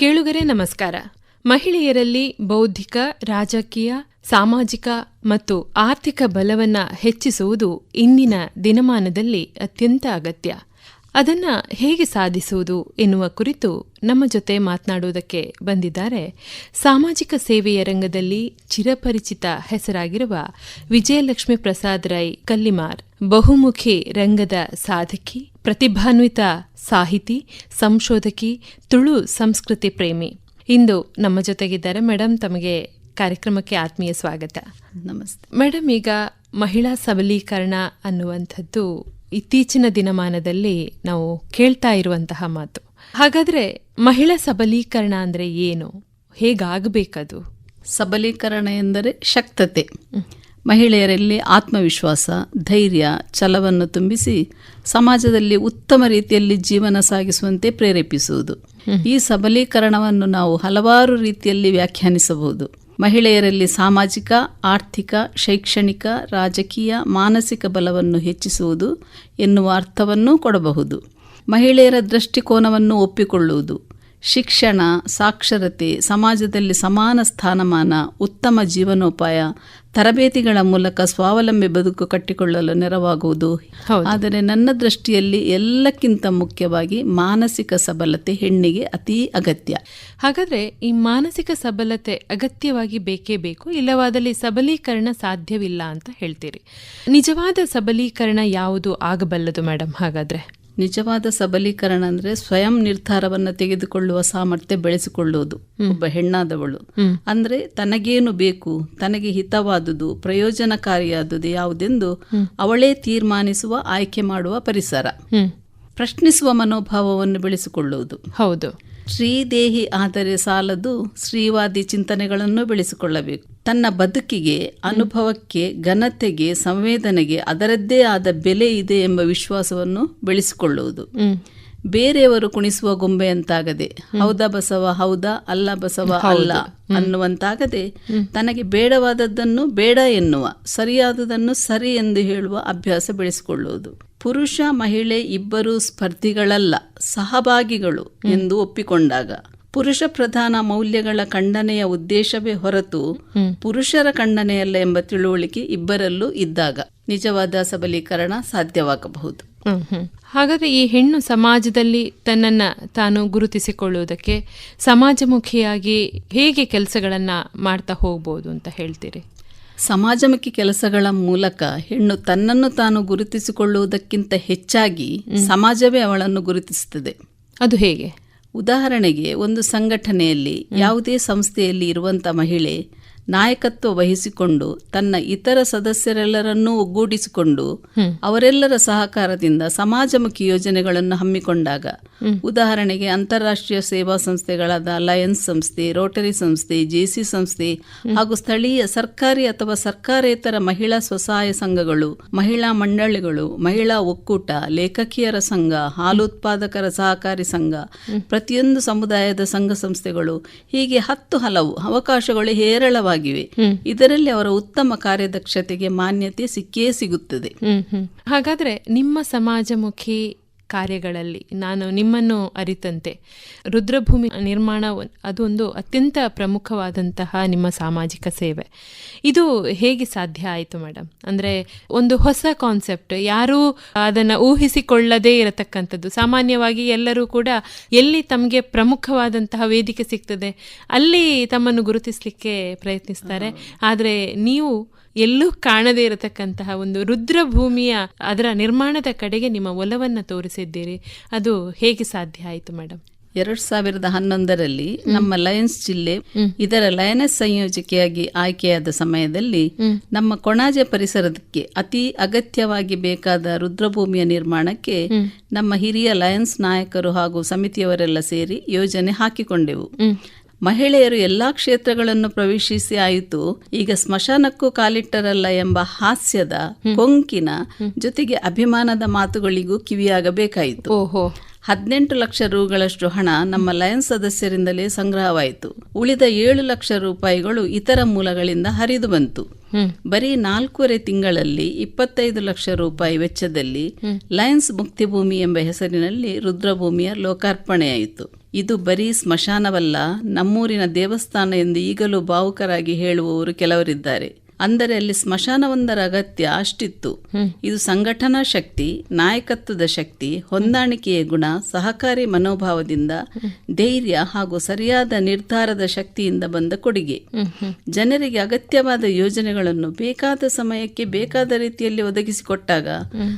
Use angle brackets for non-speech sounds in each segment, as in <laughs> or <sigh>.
ಕೇಳುಗರೆ ನಮಸ್ಕಾರ. ಮಹಿಳೆಯರಲ್ಲಿ ಬೌದ್ಧಿಕ ರಾಜಕೀಯ ಸಾಮಾಜಿಕ ಮತ್ತು ಆರ್ಥಿಕ ಬಲವನ್ನು ಹೆಚ್ಚಿಸುವುದು ಇಂದಿನ ದಿನಮಾನದಲ್ಲಿ ಅತ್ಯಂತ ಅಗತ್ಯ. ಅದನ್ನ ಹೇಗೆ ಸಾಧಿಸುವುದು ಎನ್ನುವ ಕುರಿತು ನಮ್ಮ ಜೊತೆ ಮಾತನಾಡುವುದಕ್ಕೆ ಬಂದಿದ್ದಾರೆ. ಸಾಮಾಜಿಕ ಸೇವೆಯ ರಂಗದಲ್ಲಿ ಚಿರಪರಿಚಿತ ಹೆಸರಾಗಿರುವ ವಿಜಯಲಕ್ಷ್ಮಿ ಪ್ರಸಾದ್ ರೈ ಕಲ್ಲಿಮಾರ್ ಬಹುಮುಖಿ ರಂಗದ ಸಾಧಕಿ ಪ್ರತಿಭಾನ್ವಿತ ಸಾಹಿತಿ ಸಂಶೋಧಕಿ ತುಳು ಸಂಸ್ಕೃತಿ ಪ್ರೇಮಿ. ಇಂದು ನಮ್ಮ ಜೊತೆಗಿದ್ದಾರೆ ಮೇಡಮ್ ತಮಗೆ ಕಾರ್ಯಕ್ರಮಕ್ಕೆ ಆತ್ಮೀಯ ಸ್ವಾಗತ. ನಮಸ್ತೆ. ಮೇಡಮ್ ಈಗ ಮಹಿಳಾ ಸಬಲೀಕರಣ ಅನ್ನುವಂಥದ್ದು ಇತ್ತೀಚಿನ ದಿನಮಾನದಲ್ಲಿ ನಾವು ಕೇಳ್ತಾ ಇರುವಂತಹ ಮಾತು. ಹಾಗಾದ್ರೆ ಮಹಿಳಾ ಸಬಲೀಕರಣ ಅಂದ್ರೆ ಏನು? ಹೇಗಾಗಬೇಕದು? ಸಬಲೀಕರಣ ಎಂದರೆ ಶಕ್ತತೆ. ಮಹಿಳೆಯರಲ್ಲಿ ಆತ್ಮವಿಶ್ವಾಸ ಧೈರ್ಯ ಛಲವನ್ನು ತುಂಬಿಸಿ ಸಮಾಜದಲ್ಲಿ ಉತ್ತಮ ರೀತಿಯಲ್ಲಿ ಜೀವನ ಸಾಗಿಸುವಂತೆ ಪ್ರೇರೇಪಿಸುವುದು. ಈ ಸಬಲೀಕರಣವನ್ನು ನಾವು ಹಲವಾರು ರೀತಿಯಲ್ಲಿ ವ್ಯಾಖ್ಯಾನಿಸಬಹುದು. ಮಹಿಳೆಯರಲ್ಲಿ ಸಾಮಾಜಿಕ, ಆರ್ಥಿಕ, ಶೈಕ್ಷಣಿಕ, ರಾಜಕೀಯ, ಮಾನಸಿಕ ಬಲವನ್ನು ಹೆಚ್ಚಿಸುವುದು ಎನ್ನುವ ಅರ್ಥವನ್ನೂ ಕೊಡಬಹುದು. ಮಹಿಳೆಯರ ದೃಷ್ಟಿಕೋನವನ್ನು ಒಪ್ಪಿಕೊಳ್ಳುವುದು. ಶಿಕ್ಷಣ, ಸಾಕ್ಷರತೆ, ಸಮಾಜದಲ್ಲಿ ಸಮಾನ ಸ್ಥಾನಮಾನ, ಉತ್ತಮ ಜೀವನೋಪಾಯ ತರಬೇತಿಗಳ ಮೂಲಕ ಸ್ವಾವಲಂಬಿ ಬದುಕು ಕಟ್ಟಿಕೊಳ್ಳಲು ನೆರವಾಗುವುದು. ಆದರೆ ನನ್ನ ದೃಷ್ಟಿಯಲ್ಲಿ ಎಲ್ಲಕ್ಕಿಂತ ಮುಖ್ಯವಾಗಿ ಮಾನಸಿಕ ಸಬಲತೆ ಹೆಣ್ಣಿಗೆ ಅತೀ ಅಗತ್ಯ. ಹಾಗಾದ್ರೆ ಈ ಮಾನಸಿಕ ಸಬಲತೆ ಅಗತ್ಯವಾಗಿ ಬೇಕೇ ಬೇಕು ಇಲ್ಲವಾದಲ್ಲಿ ಸಬಲೀಕರಣ ಸಾಧ್ಯವಿಲ್ಲ ಅಂತ ಹೇಳ್ತೀರಿ. ನಿಜವಾದ ಸಬಲೀಕರಣ ಯಾವುದು ಆಗಬಲ್ಲದು ಮೇಡಮ್ ಹಾಗಾದ್ರೆ? ನಿಜವಾದ ಸಬಲೀಕರಣ ಅಂದ್ರೆ ಸ್ವಯಂ ನಿರ್ಧಾರವನ್ನು ತೆಗೆದುಕೊಳ್ಳುವ ಸಾಮರ್ಥ್ಯ ಬೆಳೆಸಿಕೊಳ್ಳುವುದು ಒಬ್ಬ ಹೆಣ್ಣಾದವಳು. ಅಂದ್ರೆ ತನಗೇನು ಬೇಕು ತನಗೆ ಹಿತವಾದುದು ಪ್ರಯೋಜನಕಾರಿಯಾದುದು ಯಾವುದೆಂದು ಅವಳೇ ತೀರ್ಮಾನಿಸುವ ಆಯ್ಕೆ ಮಾಡುವ ಪರಿಸರ. ಪ್ರಶ್ನಿಸುವ ಮನೋಭಾವವನ್ನು ಬೆಳೆಸಿಕೊಳ್ಳುವುದು ಹೌದು. ಶ್ರೀದೇಹಿ ಆದರೆ ಸಾಲದು ಶ್ರೀವಾದಿ ಚಿಂತನೆಗಳನ್ನು ಬೆಳೆಸಿಕೊಳ್ಳಬೇಕು. ತನ್ನ ಬದುಕಿಗೆ ಅನುಭವಕ್ಕೆ ಘನತೆಗೆ ಸಂವೇದನೆಗೆ ಅದರದ್ದೇ ಆದ ಬೆಲೆ ಇದೆ ಎಂಬ ವಿಶ್ವಾಸವನ್ನು ಬೆಳೆಸಿಕೊಳ್ಳುವುದು. ಬೇರೆಯವರು ಕುಣಿಸುವ ಗೊಂಬೆಯಂತಾಗದೆ ಹೌದಾ ಬಸವ ಹೌದಾ ಅಲ್ಲ ಬಸವ ಅಲ್ಲ ಅನ್ನುವಂತಾಗದೆ ತನಗೆ ಬೇಡವಾದದ್ದನ್ನು ಬೇಡ ಎನ್ನುವ ಸರಿಯಾದದನ್ನು ಸರಿ ಎಂದು ಹೇಳುವ ಅಭ್ಯಾಸ ಬೆಳೆಸಿಕೊಳ್ಳುವುದು. ಪುರುಷ ಮಹಿಳೆ ಇಬ್ಬರು ಸ್ಪರ್ಧಿಗಳಲ್ಲ ಸಹಭಾಗಿಗಳು ಎಂದು ಒಪ್ಪಿಕೊಂಡಾಗ. ಪುರುಷ ಪ್ರಧಾನ ಮೌಲ್ಯಗಳ ಖಂಡನೆಯ ಉದ್ದೇಶವೇ ಹೊರತು ಪುರುಷರ ಖಂಡನೆಯಲ್ಲ ಎಂಬ ತಿಳುವಳಿಕೆ ಇಬ್ಬರಲ್ಲೂ ಇದ್ದಾಗ ನಿಜವಾದ ಸಬಲೀಕರಣ ಸಾಧ್ಯವಾಗಬಹುದು. ಹಾಗಾದ್ರೆ ಈ ಹೆಣ್ಣು ಸಮಾಜದಲ್ಲಿ ತನ್ನನ್ನ ತಾನು ಗುರುತಿಸಿಕೊಳ್ಳುವುದಕ್ಕೆ ಸಮಾಜಮುಖಿಯಾಗಿ ಹೇಗೆ ಕೆಲಸಗಳನ್ನ ಮಾಡ್ತಾ ಹೋಗ್ಬೋದು ಅಂತ ಹೇಳ್ತೀರಿ? ಸಮಾಜಮುಖಿ ಕೆಲಸಗಳ ಮೂಲಕ ಹೆಣ್ಣು ತನ್ನನ್ನು ತಾನು ಗುರುತಿಸಿಕೊಳ್ಳುವುದಕ್ಕಿಂತ ಹೆಚ್ಚಾಗಿ ಸಮಾಜವೇ ಅವಳನ್ನು ಗುರುತಿಸುತ್ತದೆ. ಅದು ಹೇಗೆ? ಉದಾಹರಣೆಗೆ ಒಂದು ಸಂಘಟನೆಯಲ್ಲಿ ಯಾವುದೇ ಸಂಸ್ಥೆಯಲ್ಲಿ ಇರುವಂಥ ಮಹಿಳೆ ನಾಯಕತ್ವ ವಹಿಸಿಕೊಂಡು ತನ್ನ ಇತರ ಸದಸ್ಯರೆಲ್ಲರನ್ನೂ ಒಗ್ಗೂಡಿಸಿಕೊಂಡು ಅವರೆಲ್ಲರ ಸಹಕಾರದಿಂದ ಸಮಾಜಮುಖಿ ಯೋಜನೆಗಳನ್ನು ಹಮ್ಮಿಕೊಂಡಾಗ ಉದಾಹರಣೆಗೆ ಅಂತಾರಾಷ್ಟ್ರೀಯ ಸೇವಾ ಸಂಸ್ಥೆಗಳಾದ ಲಯನ್ಸ್ ಸಂಸ್ಥೆ ರೋಟರಿ ಸಂಸ್ಥೆ ಜೆಸಿ ಸಂಸ್ಥೆ ಹಾಗೂ ಸ್ಥಳೀಯ ಸರ್ಕಾರಿ ಅಥವಾ ಸರ್ಕಾರೇತರ ಮಹಿಳಾ ಸ್ವಸಹಾಯ ಸಂಘಗಳು ಮಹಿಳಾ ಮಂಡಳಿಗಳು ಮಹಿಳಾ ಒಕ್ಕೂಟ ಲೇಖಕಿಯರ ಸಂಘ ಹಾಲು ಉತ್ಪಾದಕರ ಸಹಕಾರಿ ಸಂಘ ಪ್ರತಿಯೊಂದು ಸಮುದಾಯದ ಸಂಘ ಸಂಸ್ಥೆಗಳು ಹೀಗೆ ಹತ್ತು ಹಲವು ಅವಕಾಶಗಳು ಹೇರಳವಾಗಿವೆ ಇದರಲ್ಲಿ ಅವರ ಉತ್ತಮ ಕಾರ್ಯದಕ್ಷತೆಗೆ ಮಾನ್ಯತೆ ಸಿಕ್ಕೇ ಸಿಗುತ್ತದೆ. ಹಾಗಾದ್ರೆ ನಿಮ್ಮ ಸಮಾಜಮುಖಿ ಕಾರ್ಯಗಳಲ್ಲಿ ನಾನು ನಿಮ್ಮನ್ನು ಅರಿತಂತೆ. ರುದ್ರಭೂಮಿ ನಿರ್ಮಾಣ ಅದೊಂದು ಅತ್ಯಂತ ಪ್ರಮುಖವಾದಂತಹ ನಿಮ್ಮ ಸಾಮಾಜಿಕ ಸೇವೆ. ಇದು ಹೇಗೆ ಸಾಧ್ಯ ಆಯಿತು ಮೇಡಮ್ ಅಂದರೆ ಒಂದು ಹೊಸ ಕಾನ್ಸೆಪ್ಟ್ ಯಾರೂ ಅದನ್ನು ಊಹಿಸಿಕೊಳ್ಳದೇ ಇರತಕ್ಕಂಥದ್ದು. ಸಾಮಾನ್ಯವಾಗಿ ಎಲ್ಲರೂ ಕೂಡ ಎಲ್ಲಿ ತಮಗೆ ಪ್ರಮುಖವಾದಂತಹ ವೇದಿಕೆ ಸಿಗ್ತದೆ ಅಲ್ಲಿ ತಮ್ಮನ್ನು ಗುರುತಿಸಲಿಕ್ಕೆ ಪ್ರಯತ್ನಿಸ್ತಾರೆ. ಆದರೆ ನೀವು ಎಲ್ಲೂ ಕಾಣದೇ ಇರತಕ್ಕಂತಹ ಒಂದು ರುದ್ರಭೂಮಿಯ ಅದರ ನಿರ್ಮಾಣದ ಕಡೆಗೆ ನಿಮ್ಮ ಒಲವನ್ನು ತೋರಿಸಿದ್ದೀರಿ. ಅದು ಹೇಗೆ ಸಾಧ್ಯ ಆಯಿತು ಮೇಡಮ್ ಎರಡ್ ಸಾವಿರದ ಹನ್ನೊಂದರಲ್ಲಿ ನಮ್ಮ ಲಯನ್ಸ್ ಜಿಲ್ಲೆ ಇದರ ಲಯನಸ್ ಸಂಯೋಜಕಿಯಾಗಿ ಆಯ್ಕೆಯಾದ ಸಮಯದಲ್ಲಿ ನಮ್ಮ ಕೊಣಾಜೆ ಪರಿಸರಕ್ಕೆ ಅತಿ ಅಗತ್ಯವಾಗಿ ಬೇಕಾದ ರುದ್ರಭೂಮಿಯ ನಿರ್ಮಾಣಕ್ಕೆ ನಮ್ಮ ಹಿರಿಯ ಲಯನ್ಸ್ ನಾಯಕರು ಹಾಗೂ ಸಮಿತಿಯವರೆಲ್ಲ ಸೇರಿ ಯೋಜನೆ ಹಾಕಿಕೊಂಡೆವು. ಮಹಿಳೆಯರು ಎಲ್ಲಾ ಕ್ಷೇತ್ರಗಳನ್ನು ಪ್ರವೇಶಿಸಿ ಆಯಿತು. ಈಗ ಸ್ಮಶಾನಕ್ಕೂ ಕಾಲಿಟ್ಟರಲ್ಲ ಎಂಬ ಹಾಸ್ಯದ ಕೊಂಕಿನ ಜೊತೆಗೆ ಅಭಿಮಾನದ ಮಾತುಗಳಿಗೂ ಕಿವಿಯಾಗಬೇಕಾಯಿತು. ಓಹೋ. ಹದಿನೆಂಟು ಲಕ್ಷ ರೂಗಳಷ್ಟು ಹಣ ನಮ್ಮ ಲಯನ್ಸ್ ಸದಸ್ಯರಿಂದಲೇ ಸಂಗ್ರಹವಾಯಿತು. ಉಳಿದ ಏಳು ಲಕ್ಷ ರೂಪಾಯಿಗಳು ಇತರ ಮೂಲಗಳಿಂದ ಹರಿದು ಬಂತು. ಬರೀ ನಾಲ್ಕೂವರೆ ತಿಂಗಳಲ್ಲಿ ಇಪ್ಪತ್ತೈದು ಲಕ್ಷ ರೂಪಾಯಿ ವೆಚ್ಚದಲ್ಲಿ ಲಯನ್ಸ್ ಮುಕ್ತಿಭೂಮಿ ಎಂಬ ಹೆಸರಿನಲ್ಲಿ ರುದ್ರಭೂಮಿಯ ಲೋಕಾರ್ಪಣೆಯಾಯಿತು. ಇದು ಬರೀ ಸ್ಮಶಾನವಲ್ಲ ನಮ್ಮೂರಿನ ದೇವಸ್ಥಾನ ಎಂದು ಈಗಲೂ ಭಾವುಕರಾಗಿ ಹೇಳುವವರು ಕೆಲವರಿದ್ದಾರೆ. ಅಂದರೆ ಅಲ್ಲಿ ಸ್ಮಶಾನವೊಂದರ ಅಗತ್ಯ ಅಷ್ಟಿತ್ತು. ಇದು ಸಂಘಟನಾ ಶಕ್ತಿ ನಾಯಕತ್ವದ ಶಕ್ತಿ ಹೊಂದಾಣಿಕೆಯ ಗುಣ ಸಹಕಾರಿ ಮನೋಭಾವದಿಂದ ಧೈರ್ಯ ಹಾಗೂ ಸರಿಯಾದ ನಿರ್ಧಾರದ ಶಕ್ತಿಯಿಂದ ಬಂದ ಕೊಡುಗೆ. ಜನರಿಗೆ ಅಗತ್ಯವಾದ ಯೋಜನೆಗಳನ್ನು ಬೇಕಾದ ಸಮಯಕ್ಕೆ ಬೇಕಾದ ರೀತಿಯಲ್ಲಿ ಒದಗಿಸಿಕೊಟ್ಟಾಗ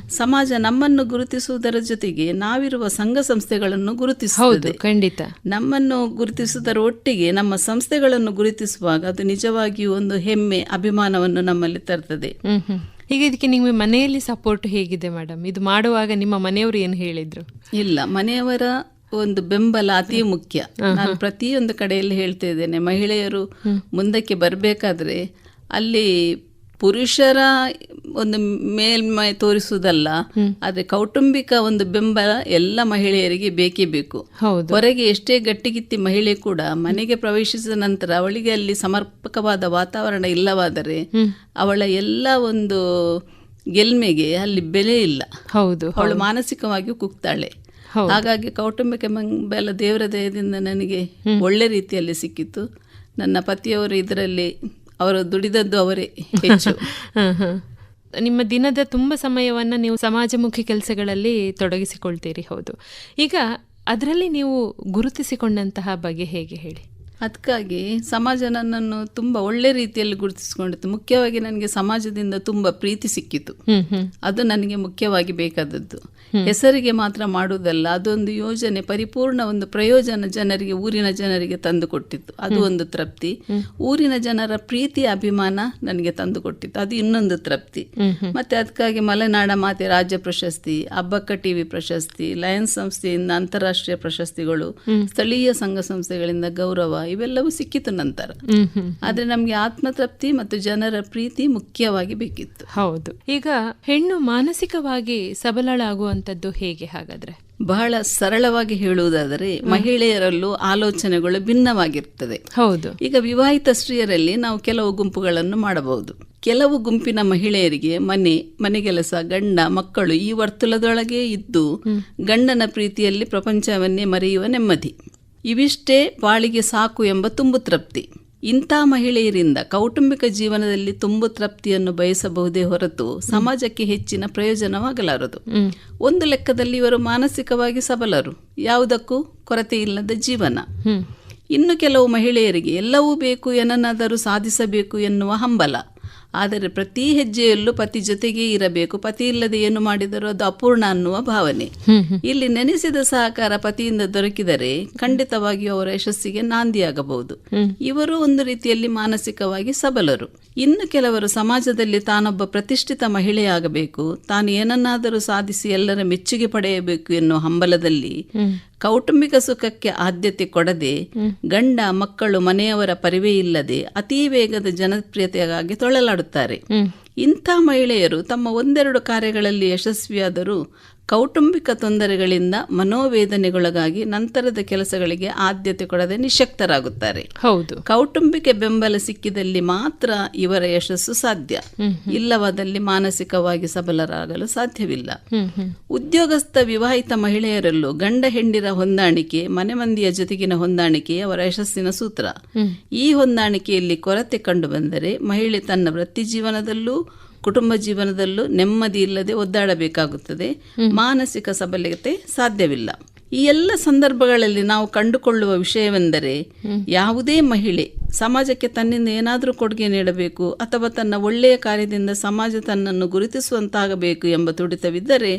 ಸಮಾಜ ನಮ್ಮನ್ನು ಗುರುತಿಸುವುದರ ಜೊತೆಗೆ ನಾವಿರುವ ಸಂಘ ಸಂಸ್ಥೆಗಳನ್ನು ಗುರುತಿಸುತ್ತದೆ. ಖಂಡಿತ. ನಮ್ಮನ್ನು ಗುರುತಿಸುವುದರ ಒಟ್ಟಿಗೆ ನಮ್ಮ ಸಂಸ್ಥೆಗಳನ್ನು ಗುರುತಿಸುವಾಗ ಅದು ನಿಜವಾಗಿಯೂ ಒಂದು ಹೆಮ್ಮೆ ಅಭಿಮಾನವನ್ನು ನಮ್ಮಲ್ಲಿ ತರ್ತದೆ. ಈಗ ಇದಕ್ಕೆ ನಿಮಗೆ ಮನೆಯಲ್ಲಿ ಸಪೋರ್ಟ್ ಹೇಗಿದೆ ಮೇಡಮ್ ಇದು ಮಾಡುವಾಗ ನಿಮ್ಮ ಮನೆಯವರು ಏನು ಹೇಳಿದ್ರು? ಇಲ್ಲ ಮನೆಯವರ ಒಂದು ಬೆಂಬಲ ಅತಿ ಮುಖ್ಯ. ನಾನು ಪ್ರತಿಯೊಂದು ಕಡೆಯಲ್ಲಿ ಹೇಳ್ತಾ ಇದ್ದೇನೆ ಮಹಿಳೆಯರು ಮುಂದಕ್ಕೆ ಬರಬೇಕಾದ್ರೆ ಅಲ್ಲಿ ಪುರುಷರ ಒಂದು ಮೇಲ್ಮೈ ತೋರಿಸುವುದಲ್ಲ ಆದ್ರೆ ಕೌಟುಂಬಿಕ ಒಂದು ಬೆಂಬಲ ಎಲ್ಲ ಮಹಿಳೆಯರಿಗೆ ಬೇಕೇ ಬೇಕು. ಹೊರಗೆ ಎಷ್ಟೇ ಗಟ್ಟಿಗಿತ್ತಿ ಮಹಿಳೆ ಕೂಡ ಮನೆಗೆ ಪ್ರವೇಶಿಸಿದ ನಂತರ ಅವಳಿಗೆ ಅಲ್ಲಿ ಸಮರ್ಪಕವಾದ ವಾತಾವರಣ ಇಲ್ಲವಾದರೆ ಅವಳ ಎಲ್ಲ ಒಂದು ಗೆಲ್ಮೆಗೆ ಅಲ್ಲಿ ಬೆಲೆ ಇಲ್ಲ. ಹೌದು ಅವಳು ಮಾನಸಿಕವಾಗಿ ಕುಗ್ತಾಳೆ. ಹಾಗಾಗಿ ಕೌಟುಂಬಿಕ ಬೆಂಬಲ ದೇವರ ದಯದಿಂದ ನನಗೆ ಒಳ್ಳೆ ರೀತಿಯಲ್ಲಿ ಸಿಕ್ಕಿತ್ತು. ನನ್ನ ಪತಿಯವರು ಇದರಲ್ಲಿ ಅವರು ದುಡಿದದ್ದು ಅವರೇ ಹೆಚ್ಚು. <laughs> ನಿಮ್ಮ ದಿನದ ತುಂಬ ಸಮಯವನ್ನು ನೀವು ಸಮಾಜಮುಖಿ ಕೆಲಸಗಳಲ್ಲಿ ತೊಡಗಿಸಿಕೊಳ್ತೀರಿ, ಹೌದು. ಈಗ ಅದರಲ್ಲಿ ನೀವು ಗುರುತಿಸಿಕೊಂಡಂತಹ ಬಗೆ ಹೇಗೆ ಹೇಳಿ? ಅದಕ್ಕಾಗಿ ಸಮಾಜ ನನ್ನನ್ನು ತುಂಬ ಒಳ್ಳೆ ರೀತಿಯಲ್ಲಿ ಗುರುತಿಸಿಕೊಂಡಿತ್ತು. ಮುಖ್ಯವಾಗಿ ನನಗೆ ಸಮಾಜದಿಂದ ತುಂಬ ಪ್ರೀತಿ ಸಿಕ್ಕಿತು. ಅದು ನನಗೆ ಮುಖ್ಯವಾಗಿ ಬೇಕಾದದ್ದು. ಹೆಸರಿಗೆ ಮಾತ್ರ ಮಾಡುವುದಲ್ಲ ಅದೊಂದು ಯೋಜನೆ ಪರಿಪೂರ್ಣ ಒಂದು ಪ್ರಯೋಜನ ಜನರಿಗೆ ಊರಿನ ಜನರಿಗೆ ತಂದು ಕೊಟ್ಟಿತ್ತು ಅದು ಒಂದು ತೃಪ್ತಿ. ಊರಿನ ಜನರ ಪ್ರೀತಿ ಅಭಿಮಾನ ನನಗೆ ತಂದು ಕೊಟ್ಟಿತ್ತು ಅದು ಇನ್ನೊಂದು ತೃಪ್ತಿ. ಮತ್ತೆ ಅದಕ್ಕಾಗಿ ಮಲೆನಾಡ ಮಾತೆ ರಾಜ್ಯ ಪ್ರಶಸ್ತಿ ಅಬ್ಬಕ್ಕ ಟಿವಿ ಪ್ರಶಸ್ತಿ ಲಯನ್ಸ್ ಸಂಸ್ಥೆಯಿಂದ ಅಂತಾರಾಷ್ಟ್ರೀಯ ಪ್ರಶಸ್ತಿಗಳು ಸ್ಥಳೀಯ ಸಂಘ ಸಂಸ್ಥೆಗಳಿಂದ ಗೌರವ ಇವೆಲ್ಲವೂ ಸಿಕ್ಕಿತು ನಂತರ. ಆದ್ರೆ ನಮಗೆ ಆತ್ಮತೃಪ್ತಿ ಮತ್ತು ಜನರ ಪ್ರೀತಿ ಮುಖ್ಯವಾಗಿ ಬೇಕಿತ್ತು. ಹೌದು. ಈಗ ಹೆಣ್ಣು ಮಾನಸಿಕವಾಗಿ ಸಬಲಳಾಗುವಂತದ್ದು ಹೇಗೆ ಹಾಗಾದ್ರೆ? ಬಹಳ ಸರಳವಾಗಿ ಹೇಳುವುದಾದರೆ ಮಹಿಳೆಯರಲ್ಲೂ ಆಲೋಚನೆಗಳು ಭಿನ್ನವಾಗಿರ್ತದೆ. ಹೌದು. ಈಗ ವಿವಾಹಿತ ಸ್ತ್ರೀಯರಲ್ಲಿ ನಾವು ಕೆಲವು ಗುಂಪುಗಳನ್ನು ಮಾಡಬಹುದು. ಕೆಲವು ಗುಂಪಿನ ಮಹಿಳೆಯರಿಗೆ ಮನೆ ಮನೆಗೆಲಸ ಗಂಡ ಮಕ್ಕಳು ಈ ವರ್ತುಲದೊಳಗೆ ಇದ್ದು ಗಂಡನ ಪ್ರೀತಿಯಲ್ಲಿ ಪ್ರಪಂಚವನ್ನೇ ಮರೆಯುವ ನೆಮ್ಮದಿ. ಇವಿಷ್ಟೇ ಬಾಳಿಗೆ ಸಾಕು ಎಂಬ ತುಂಬು ತೃಪ್ತಿ. ಇಂಥ ಮಹಿಳೆಯರಿಂದ ಕೌಟುಂಬಿಕ ಜೀವನದಲ್ಲಿ ತುಂಬು ತೃಪ್ತಿಯನ್ನು ಬಯಸಬಹುದೇ ಹೊರತು ಸಮಾಜಕ್ಕೆ ಹೆಚ್ಚಿನ ಪ್ರಯೋಜನವಾಗಲಾರದು. ಒಂದು ಲೆಕ್ಕದಲ್ಲಿ ಇವರು ಮಾನಸಿಕವಾಗಿ ಸಬಲರು. ಯಾವುದಕ್ಕೂ ಕೊರತೆ ಇಲ್ಲದ ಜೀವನ. ಇನ್ನು ಕೆಲವು ಮಹಿಳೆಯರಿಗೆ ಎಲ್ಲವೂ ಬೇಕು ಏನನ್ನಾದರೂ ಸಾಧಿಸಬೇಕು ಎನ್ನುವ ಹಂಬಲ. ಆದರೆ ಪ್ರತಿ ಹೆಜ್ಜೆಯಲ್ಲೂ ಪತಿ ಜೊತೆಗೇ ಇರಬೇಕು. ಪತಿ ಇಲ್ಲದೆ ಏನು ಮಾಡಿದರೂ ಅದು ಅಪೂರ್ಣ ಅನ್ನುವ ಭಾವನೆ. ಇಲ್ಲಿ ನೆನೆಸಿದ ಸಹಕಾರ ಪತಿಯಿಂದ ದೊರಕಿದರೆ ಖಂಡಿತವಾಗಿಯೂ ಅವರ ಯಶಸ್ಸಿಗೆ ನಾಂದಿಯಾಗಬಹುದು. ಇವರು ಒಂದು ರೀತಿಯಲ್ಲಿ ಮಾನಸಿಕವಾಗಿ ಸಬಲರು. ಇನ್ನು ಕೆಲವರು ಸಮಾಜದಲ್ಲಿ ತಾನೊಬ್ಬ ಪ್ರತಿಷ್ಠಿತ ಮಹಿಳೆಯಾಗಬೇಕು ತಾನು ಏನನ್ನಾದರೂ ಸಾಧಿಸಿ ಎಲ್ಲರ ಮೆಚ್ಚುಗೆ ಪಡೆಯಬೇಕು ಎನ್ನುವ ಹಂಬಲದಲ್ಲಿ ಕೌಟುಂಬಿಕ ಸುಖಕ್ಕೆ ಆದ್ಯತೆ ಕೊಡದೆ ಗಂಡ ಮಕ್ಕಳು ಮನೆಯವರ ಪರಿವೇ ಇಲ್ಲದೆ ಅತಿ ವೇಗದ ಜನಪ್ರಿಯತೆಗಾಗಿ ತೊಳಲಾಡುತ್ತಾರೆ. ಇಂಥ ಮಹಿಳೆಯರು ತಮ್ಮ ಒಂದೆರಡು ಕಾರ್ಯಗಳಲ್ಲಿ ಯಶಸ್ವಿಯಾದರೂ ಕೌಟುಂಬಿಕ ತೊಂದರೆಗಳಿಂದ ಮನೋವೇದನೆಗೊಳಗಾಗಿ ನಂತರದ ಕೆಲಸಗಳಿಗೆ ಆದ್ಯತೆ ಕೊಡದೆ ನಿಶಕ್ತರಾಗುತ್ತಾರೆ. ಹೌದು. ಕೌಟುಂಬಿಕ ಬೆಂಬಲ ಸಿಕ್ಕಿದಲ್ಲಿ ಮಾತ್ರ ಇವರ ಯಶಸ್ಸು ಸಾಧ್ಯ. ಇಲ್ಲವಾದಲ್ಲಿ ಮಾನಸಿಕವಾಗಿ ಸಬಲರಾಗಲು ಸಾಧ್ಯವಿಲ್ಲ. ಉದ್ಯೋಗಸ್ಥ ವಿವಾಹಿತ ಮಹಿಳೆಯರಲ್ಲೂ ಗಂಡ ಹೆಂಡಿರ ಹೊಂದಾಣಿಕೆ ಮನೆ ಮಂದಿಯ ಜೊತೆಗಿನ ಹೊಂದಾಣಿಕೆ ಅವರ ಯಶಸ್ಸಿನ ಸೂತ್ರ. ಈ ಹೊಂದಾಣಿಕೆಯಲ್ಲಿ ಕೊರತೆ ಕಂಡುಬಂದರೆ ಮಹಿಳೆ ತನ್ನ ವೃತ್ತಿ ಜೀವನದಲ್ಲೂ ಕುಟುಂಬ ಜೀವನದಲ್ಲೂ ನೆಮ್ಮದಿ ಇಲ್ಲದೆ ಒದ್ದಾಡಬೇಕಾಗುತ್ತದೆ. ಮಾನಸಿಕ ಸಬಲತೆ ಸಾಧ್ಯವಿಲ್ಲ. ಈ ಎಲ್ಲ ಸಂದರ್ಭಗಳಲ್ಲಿ ನಾವು ಕಂಡುಕೊಳ್ಳುವ ವಿಷಯವೆಂದರೆ ಯಾವುದೇ ಮಹಿಳೆ ಸಮಾಜಕ್ಕೆ ತನ್ನಿಂದ ಏನಾದರೂ ಕೊಡುಗೆ ನೀಡಬೇಕು ಅಥವಾ ತನ್ನ ಒಳ್ಳೆಯ ಕಾರ್ಯದಿಂದ ಸಮಾಜ ತನ್ನನ್ನು ಗುರುತಿಸುವಂತಾಗಬೇಕು ಎಂಬ ತುಡಿತವಿದ್ದರೆ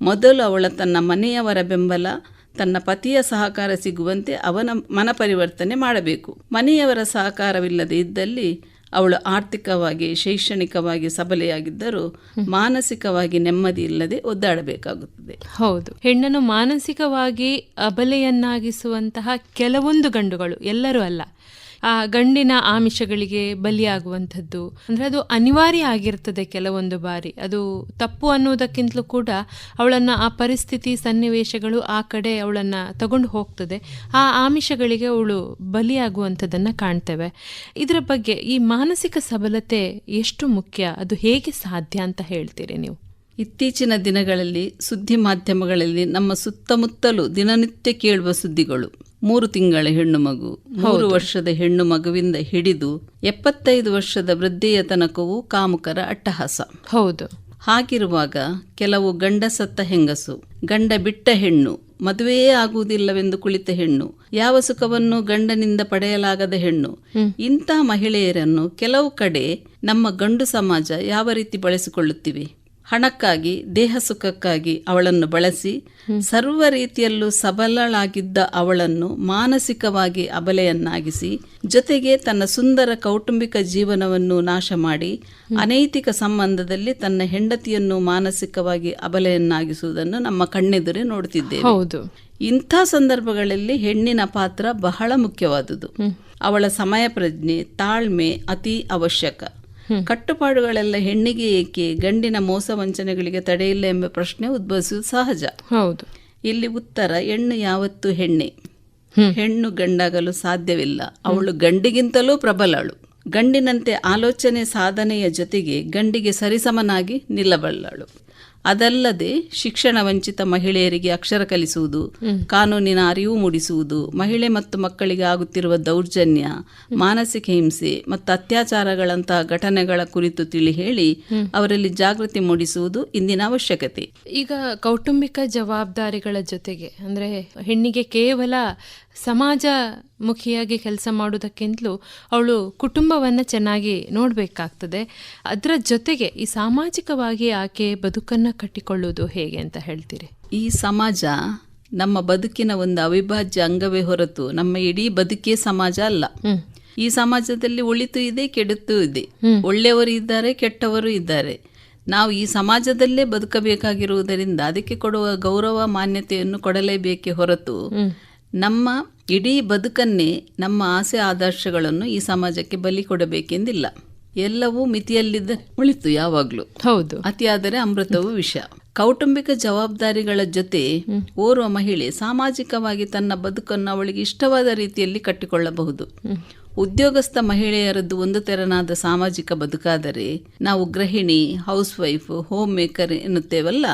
ಮೊದಲು ಅವಳ ತನ್ನ ಮನೆಯವರ ಬೆಂಬಲ ತನ್ನ ಪತಿಯ ಸಹಕಾರ ಸಿಗುವಂತೆ ಅವನ ಮನಪರಿವರ್ತನೆ ಮಾಡಬೇಕು. ಮನೆಯವರ ಸಹಕಾರವಿಲ್ಲದೆ ಇದ್ದಲ್ಲಿ ಅವಳು ಆರ್ಥಿಕವಾಗಿ, ಶೈಕ್ಷಣಿಕವಾಗಿ ಸಬಲೆಯಾಗಿದ್ದರೂ ಮಾನಸಿಕವಾಗಿ ನೆಮ್ಮದಿ ಇಲ್ಲದೆ ಒದ್ದಾಡಬೇಕಾಗುತ್ತದೆ. ಹೌದು. ಹೆಣ್ಣನ್ನು ಮಾನಸಿಕವಾಗಿ ಅಬಲೆಯನ್ನಾಗಿಸುವಂತಹ ಕೆಲವೊಂದು ಗಂಡುಗಳು ಎಲ್ಲರೂ ಅಲ್ಲ. ಆ ಗಂಡಿನ ಆಮಿಷಗಳಿಗೆ ಬಲಿಯಾಗುವಂಥದ್ದು. ಅಂದರೆ ಅದು ಅನಿವಾರ್ಯ ಆಗಿರ್ತದೆ ಕೆಲವೊಂದು ಬಾರಿ. ಅದು ತಪ್ಪು ಅನ್ನೋದಕ್ಕಿಂತಲೂ ಕೂಡ ಅವಳನ್ನು ಆ ಪರಿಸ್ಥಿತಿ, ಸನ್ನಿವೇಶಗಳು ಆ ಕಡೆ ಅವಳನ್ನು ತಗೊಂಡು ಹೋಗ್ತದೆ. ಆ ಆಮಿಷಗಳಿಗೆ ಅವಳು ಬಲಿಯಾಗುವಂಥದ್ದನ್ನು ಕಾಣ್ತೇವೆ. ಇದರ ಬಗ್ಗೆ ಈ ಮಾನಸಿಕ ಸಬಲತೆ ಎಷ್ಟು ಮುಖ್ಯ? ಅದು ಹೇಗೆ ಸಾಧ್ಯ ಅಂತ ಹೇಳ್ತೀರಿ ನೀವು? ಇತ್ತೀಚಿನ ದಿನಗಳಲ್ಲಿ ಸುದ್ದಿ ಮಾಧ್ಯಮಗಳಲ್ಲಿ ನಮ್ಮ ಸುತ್ತಮುತ್ತಲೂ ದಿನನಿತ್ಯ ಕೇಳುವ ಸುದ್ದಿಗಳು. ಮೂರು ತಿಂಗಳ ಹೆಣ್ಣು ಮಗು ಮೂರು ವರ್ಷದ ಹೆಣ್ಣು ಮಗುವಿಂದ ಹಿಡಿದು ಎಪ್ಪತ್ತೈದು ವರ್ಷದ ವೃದ್ಧೆಯ ತನಕವೂ ಕಾಮುಕರ ಅಟ್ಟಹಾಸ. ಹೌದು. ಹಾಗಿರುವಾಗ ಕೆಲವು ಗಂಡ ಸತ್ತ ಹೆಂಗಸು ಗಂಡ ಬಿಟ್ಟ ಹೆಣ್ಣು ಮದುವೆಯೇ ಆಗುವುದಿಲ್ಲವೆಂದು ಕುಳಿತ ಹೆಣ್ಣು ಯಾವ ಸುಖವನ್ನು ಗಂಡನಿಂದ ಪಡೆಯಲಾಗದ ಹೆಣ್ಣು ಇಂಥ ಮಹಿಳೆಯರನ್ನು ಕೆಲವು ಕಡೆ ನಮ್ಮ ಗಂಡು ಸಮಾಜ ಯಾವ ರೀತಿ ಬಳಸಿಕೊಳ್ಳುತ್ತಿವೆ? ಹಣಕ್ಕಾಗಿ ದೇಹ ಸುಖಕ್ಕಾಗಿ ಅವಳನ್ನು ಬಳಸಿ ಸರ್ವ ರೀತಿಯಲ್ಲೂ ಸಬಲಳಾಗಿದ್ದ ಅವಳನ್ನು ಮಾನಸಿಕವಾಗಿ ಅಬಲೆಯನ್ನಾಗಿಸಿ ಜೊತೆಗೆ ತನ್ನ ಸುಂದರ ಕೌಟುಂಬಿಕ ಜೀವನವನ್ನು ನಾಶ ಮಾಡಿ ಅನೈತಿಕ ಸಂಬಂಧದಲ್ಲಿ ತನ್ನ ಹೆಂಡತಿಯನ್ನು ಮಾನಸಿಕವಾಗಿ ಅಬಲೆಯನ್ನಾಗಿಸುವುದನ್ನು ನಮ್ಮ ಕಣ್ಣೆದುರೇ ನೋಡುತ್ತಿದ್ದೇವೆ ಹೌದು. ಇಂಥ ಸಂದರ್ಭಗಳಲ್ಲಿ ಹೆಣ್ಣಿನ ಪಾತ್ರ ಬಹಳ ಮುಖ್ಯವಾದುದು. ಅವಳ ಸಮಯ ಪ್ರಜ್ಞೆ ತಾಳ್ಮೆ ಅತಿ ಅವಶ್ಯಕ. ಕಟ್ಟುಪಾಡುಗಳೆಲ್ಲ ಹೆಣ್ಣಿಗೆ ಏಕೆ ಗಂಡಿನ ಮೋಸ ವಂಚನೆಗಳಿಗೆ ತಡೆಯಿಲ್ಲ ಎಂಬ ಪ್ರಶ್ನೆ ಉದ್ಭವಿಸುವುದು ಸಹಜ. ಹೌದು. ಇಲ್ಲಿ ಉತ್ತರ ಹೆಣ್ಣು ಯಾವತ್ತು ಹೆಣ್ಣೆ. ಹೆಣ್ಣು ಗಂಡಾಗಲು ಸಾಧ್ಯವಿಲ್ಲ. ಅವಳು ಗಂಡಿಗಿಂತಲೂ ಪ್ರಬಲಳು. ಗಂಡಿನಂತೆ ಆಲೋಚನೆ ಸಾಧನೆಯ ಜೊತೆಗೆ ಗಂಡಿಗೆ ಸರಿಸಮನಾಗಿ ನಿಲ್ಲಬಲ್ಲಳು. ಅದಲ್ಲದೆ ಶಿಕ್ಷಣ ವಂಚಿತ ಮಹಿಳೆಯರಿಗೆ ಅಕ್ಷರ ಕಲಿಸುವುದು ಕಾನೂನಿನ ಅರಿವು ಮೂಡಿಸುವುದು ಮಹಿಳೆ ಮತ್ತು ಮಕ್ಕಳಿಗೆ ಆಗುತ್ತಿರುವ ದೌರ್ಜನ್ಯ ಮಾನಸಿಕ ಹಿಂಸೆ ಮತ್ತು ಅತ್ಯಾಚಾರಗಳಂತಹ ಘಟನೆಗಳ ಕುರಿತು ತಿಳಿ ಹೇಳಿ ಅವರಲ್ಲಿ ಜಾಗೃತಿ ಮೂಡಿಸುವುದು ಇಂದಿನ ಅವಶ್ಯಕತೆ. ಈಗ ಕೌಟುಂಬಿಕ ಜವಾಬ್ದಾರಿಗಳ ಜೊತೆಗೆ ಅಂದ್ರೆ ಹೆಣ್ಣಿಗೆ ಕೇವಲ ಸಮಾಜ ಮುಖಿಯಾಗಿ ಕೆಲಸ ಮಾಡೋದಕ್ಕಿಂತಲೂ ಅವಳು ಕುಟುಂಬವನ್ನು ಚೆನ್ನಾಗಿ ನೋಡಬೇಕಾಗ್ತದೆ. ಅದರ ಜೊತೆಗೆ ಈ ಸಾಮಾಜಿಕವಾಗಿ ಆಕೆ ಬದುಕನ್ನು ಕಟ್ಟಿಕೊಳ್ಳುವುದು ಹೇಗೆ ಅಂತ ಹೇಳ್ತೀರಿ? ಈ ಸಮಾಜ ನಮ್ಮ ಬದುಕಿನ ಒಂದು ಅವಿಭಾಜ್ಯ ಅಂಗವೇ ಹೊರತು ನಮ್ಮ ಇಡೀ ಬದುಕೇ ಸಮಾಜ ಅಲ್ಲ. ಈ ಸಮಾಜದಲ್ಲಿ ಒಳಿತು ಇದೆ ಕೆಡತು ಇದೆ. ಒಳ್ಳೆಯವರು ಇದ್ದಾರೆ ಕೆಟ್ಟವರು ಇದ್ದಾರೆ. ನಾವು ಈ ಸಮಾಜದಲ್ಲೇ ಬದುಕಬೇಕಾಗಿರುವುದರಿಂದ ಅದಕ್ಕೆ ಕೊಡುವ ಗೌರವ ಮಾನ್ಯತೆಯನ್ನು ಕೊಡಲೇಬೇಕೇ ಹೊರತು ನಮ್ಮ ಇಡೀ ಬದುಕನ್ನೇ ನಮ್ಮ ಆಸೆ ಆದರ್ಶಗಳನ್ನು ಈ ಸಮಾಜಕ್ಕೆ ಬಲಿ ಕೊಡಬೇಕೆಂದಿಲ್ಲ. ಎಲ್ಲವೂ ಮಿತಿಯಲ್ಲಿದ್ದ ಉಳಿತು ಯಾವಾಗಲೂ. ಹೌದು. ಅತಿಯಾದರೆ ಅಮೃತವು ವಿಷ. ಕೌಟುಂಬಿಕ ಜವಾಬ್ದಾರಿಗಳ ಜೊತೆ ಓರ್ವ ಮಹಿಳೆ ಸಾಮಾಜಿಕವಾಗಿ ತನ್ನ ಬದುಕನ್ನು ಅವಳಿಗೆ ಇಷ್ಟವಾದ ರೀತಿಯಲ್ಲಿ ಕಟ್ಟಿಕೊಳ್ಳಬಹುದು. ಉದ್ಯೋಗಸ್ಥ ಮಹಿಳೆಯರದ್ದು ಒಂದು ತೆರನಾದ ಸಾಮಾಜಿಕ ಬದುಕಾದರೆ ನಾವು ಗೃಹಿಣಿ ಹೌಸ್ ವೈಫ್ ಹೋಮ್. ಮೇಕರ್ ಎನ್ನುತ್ತೇವಲ್ಲ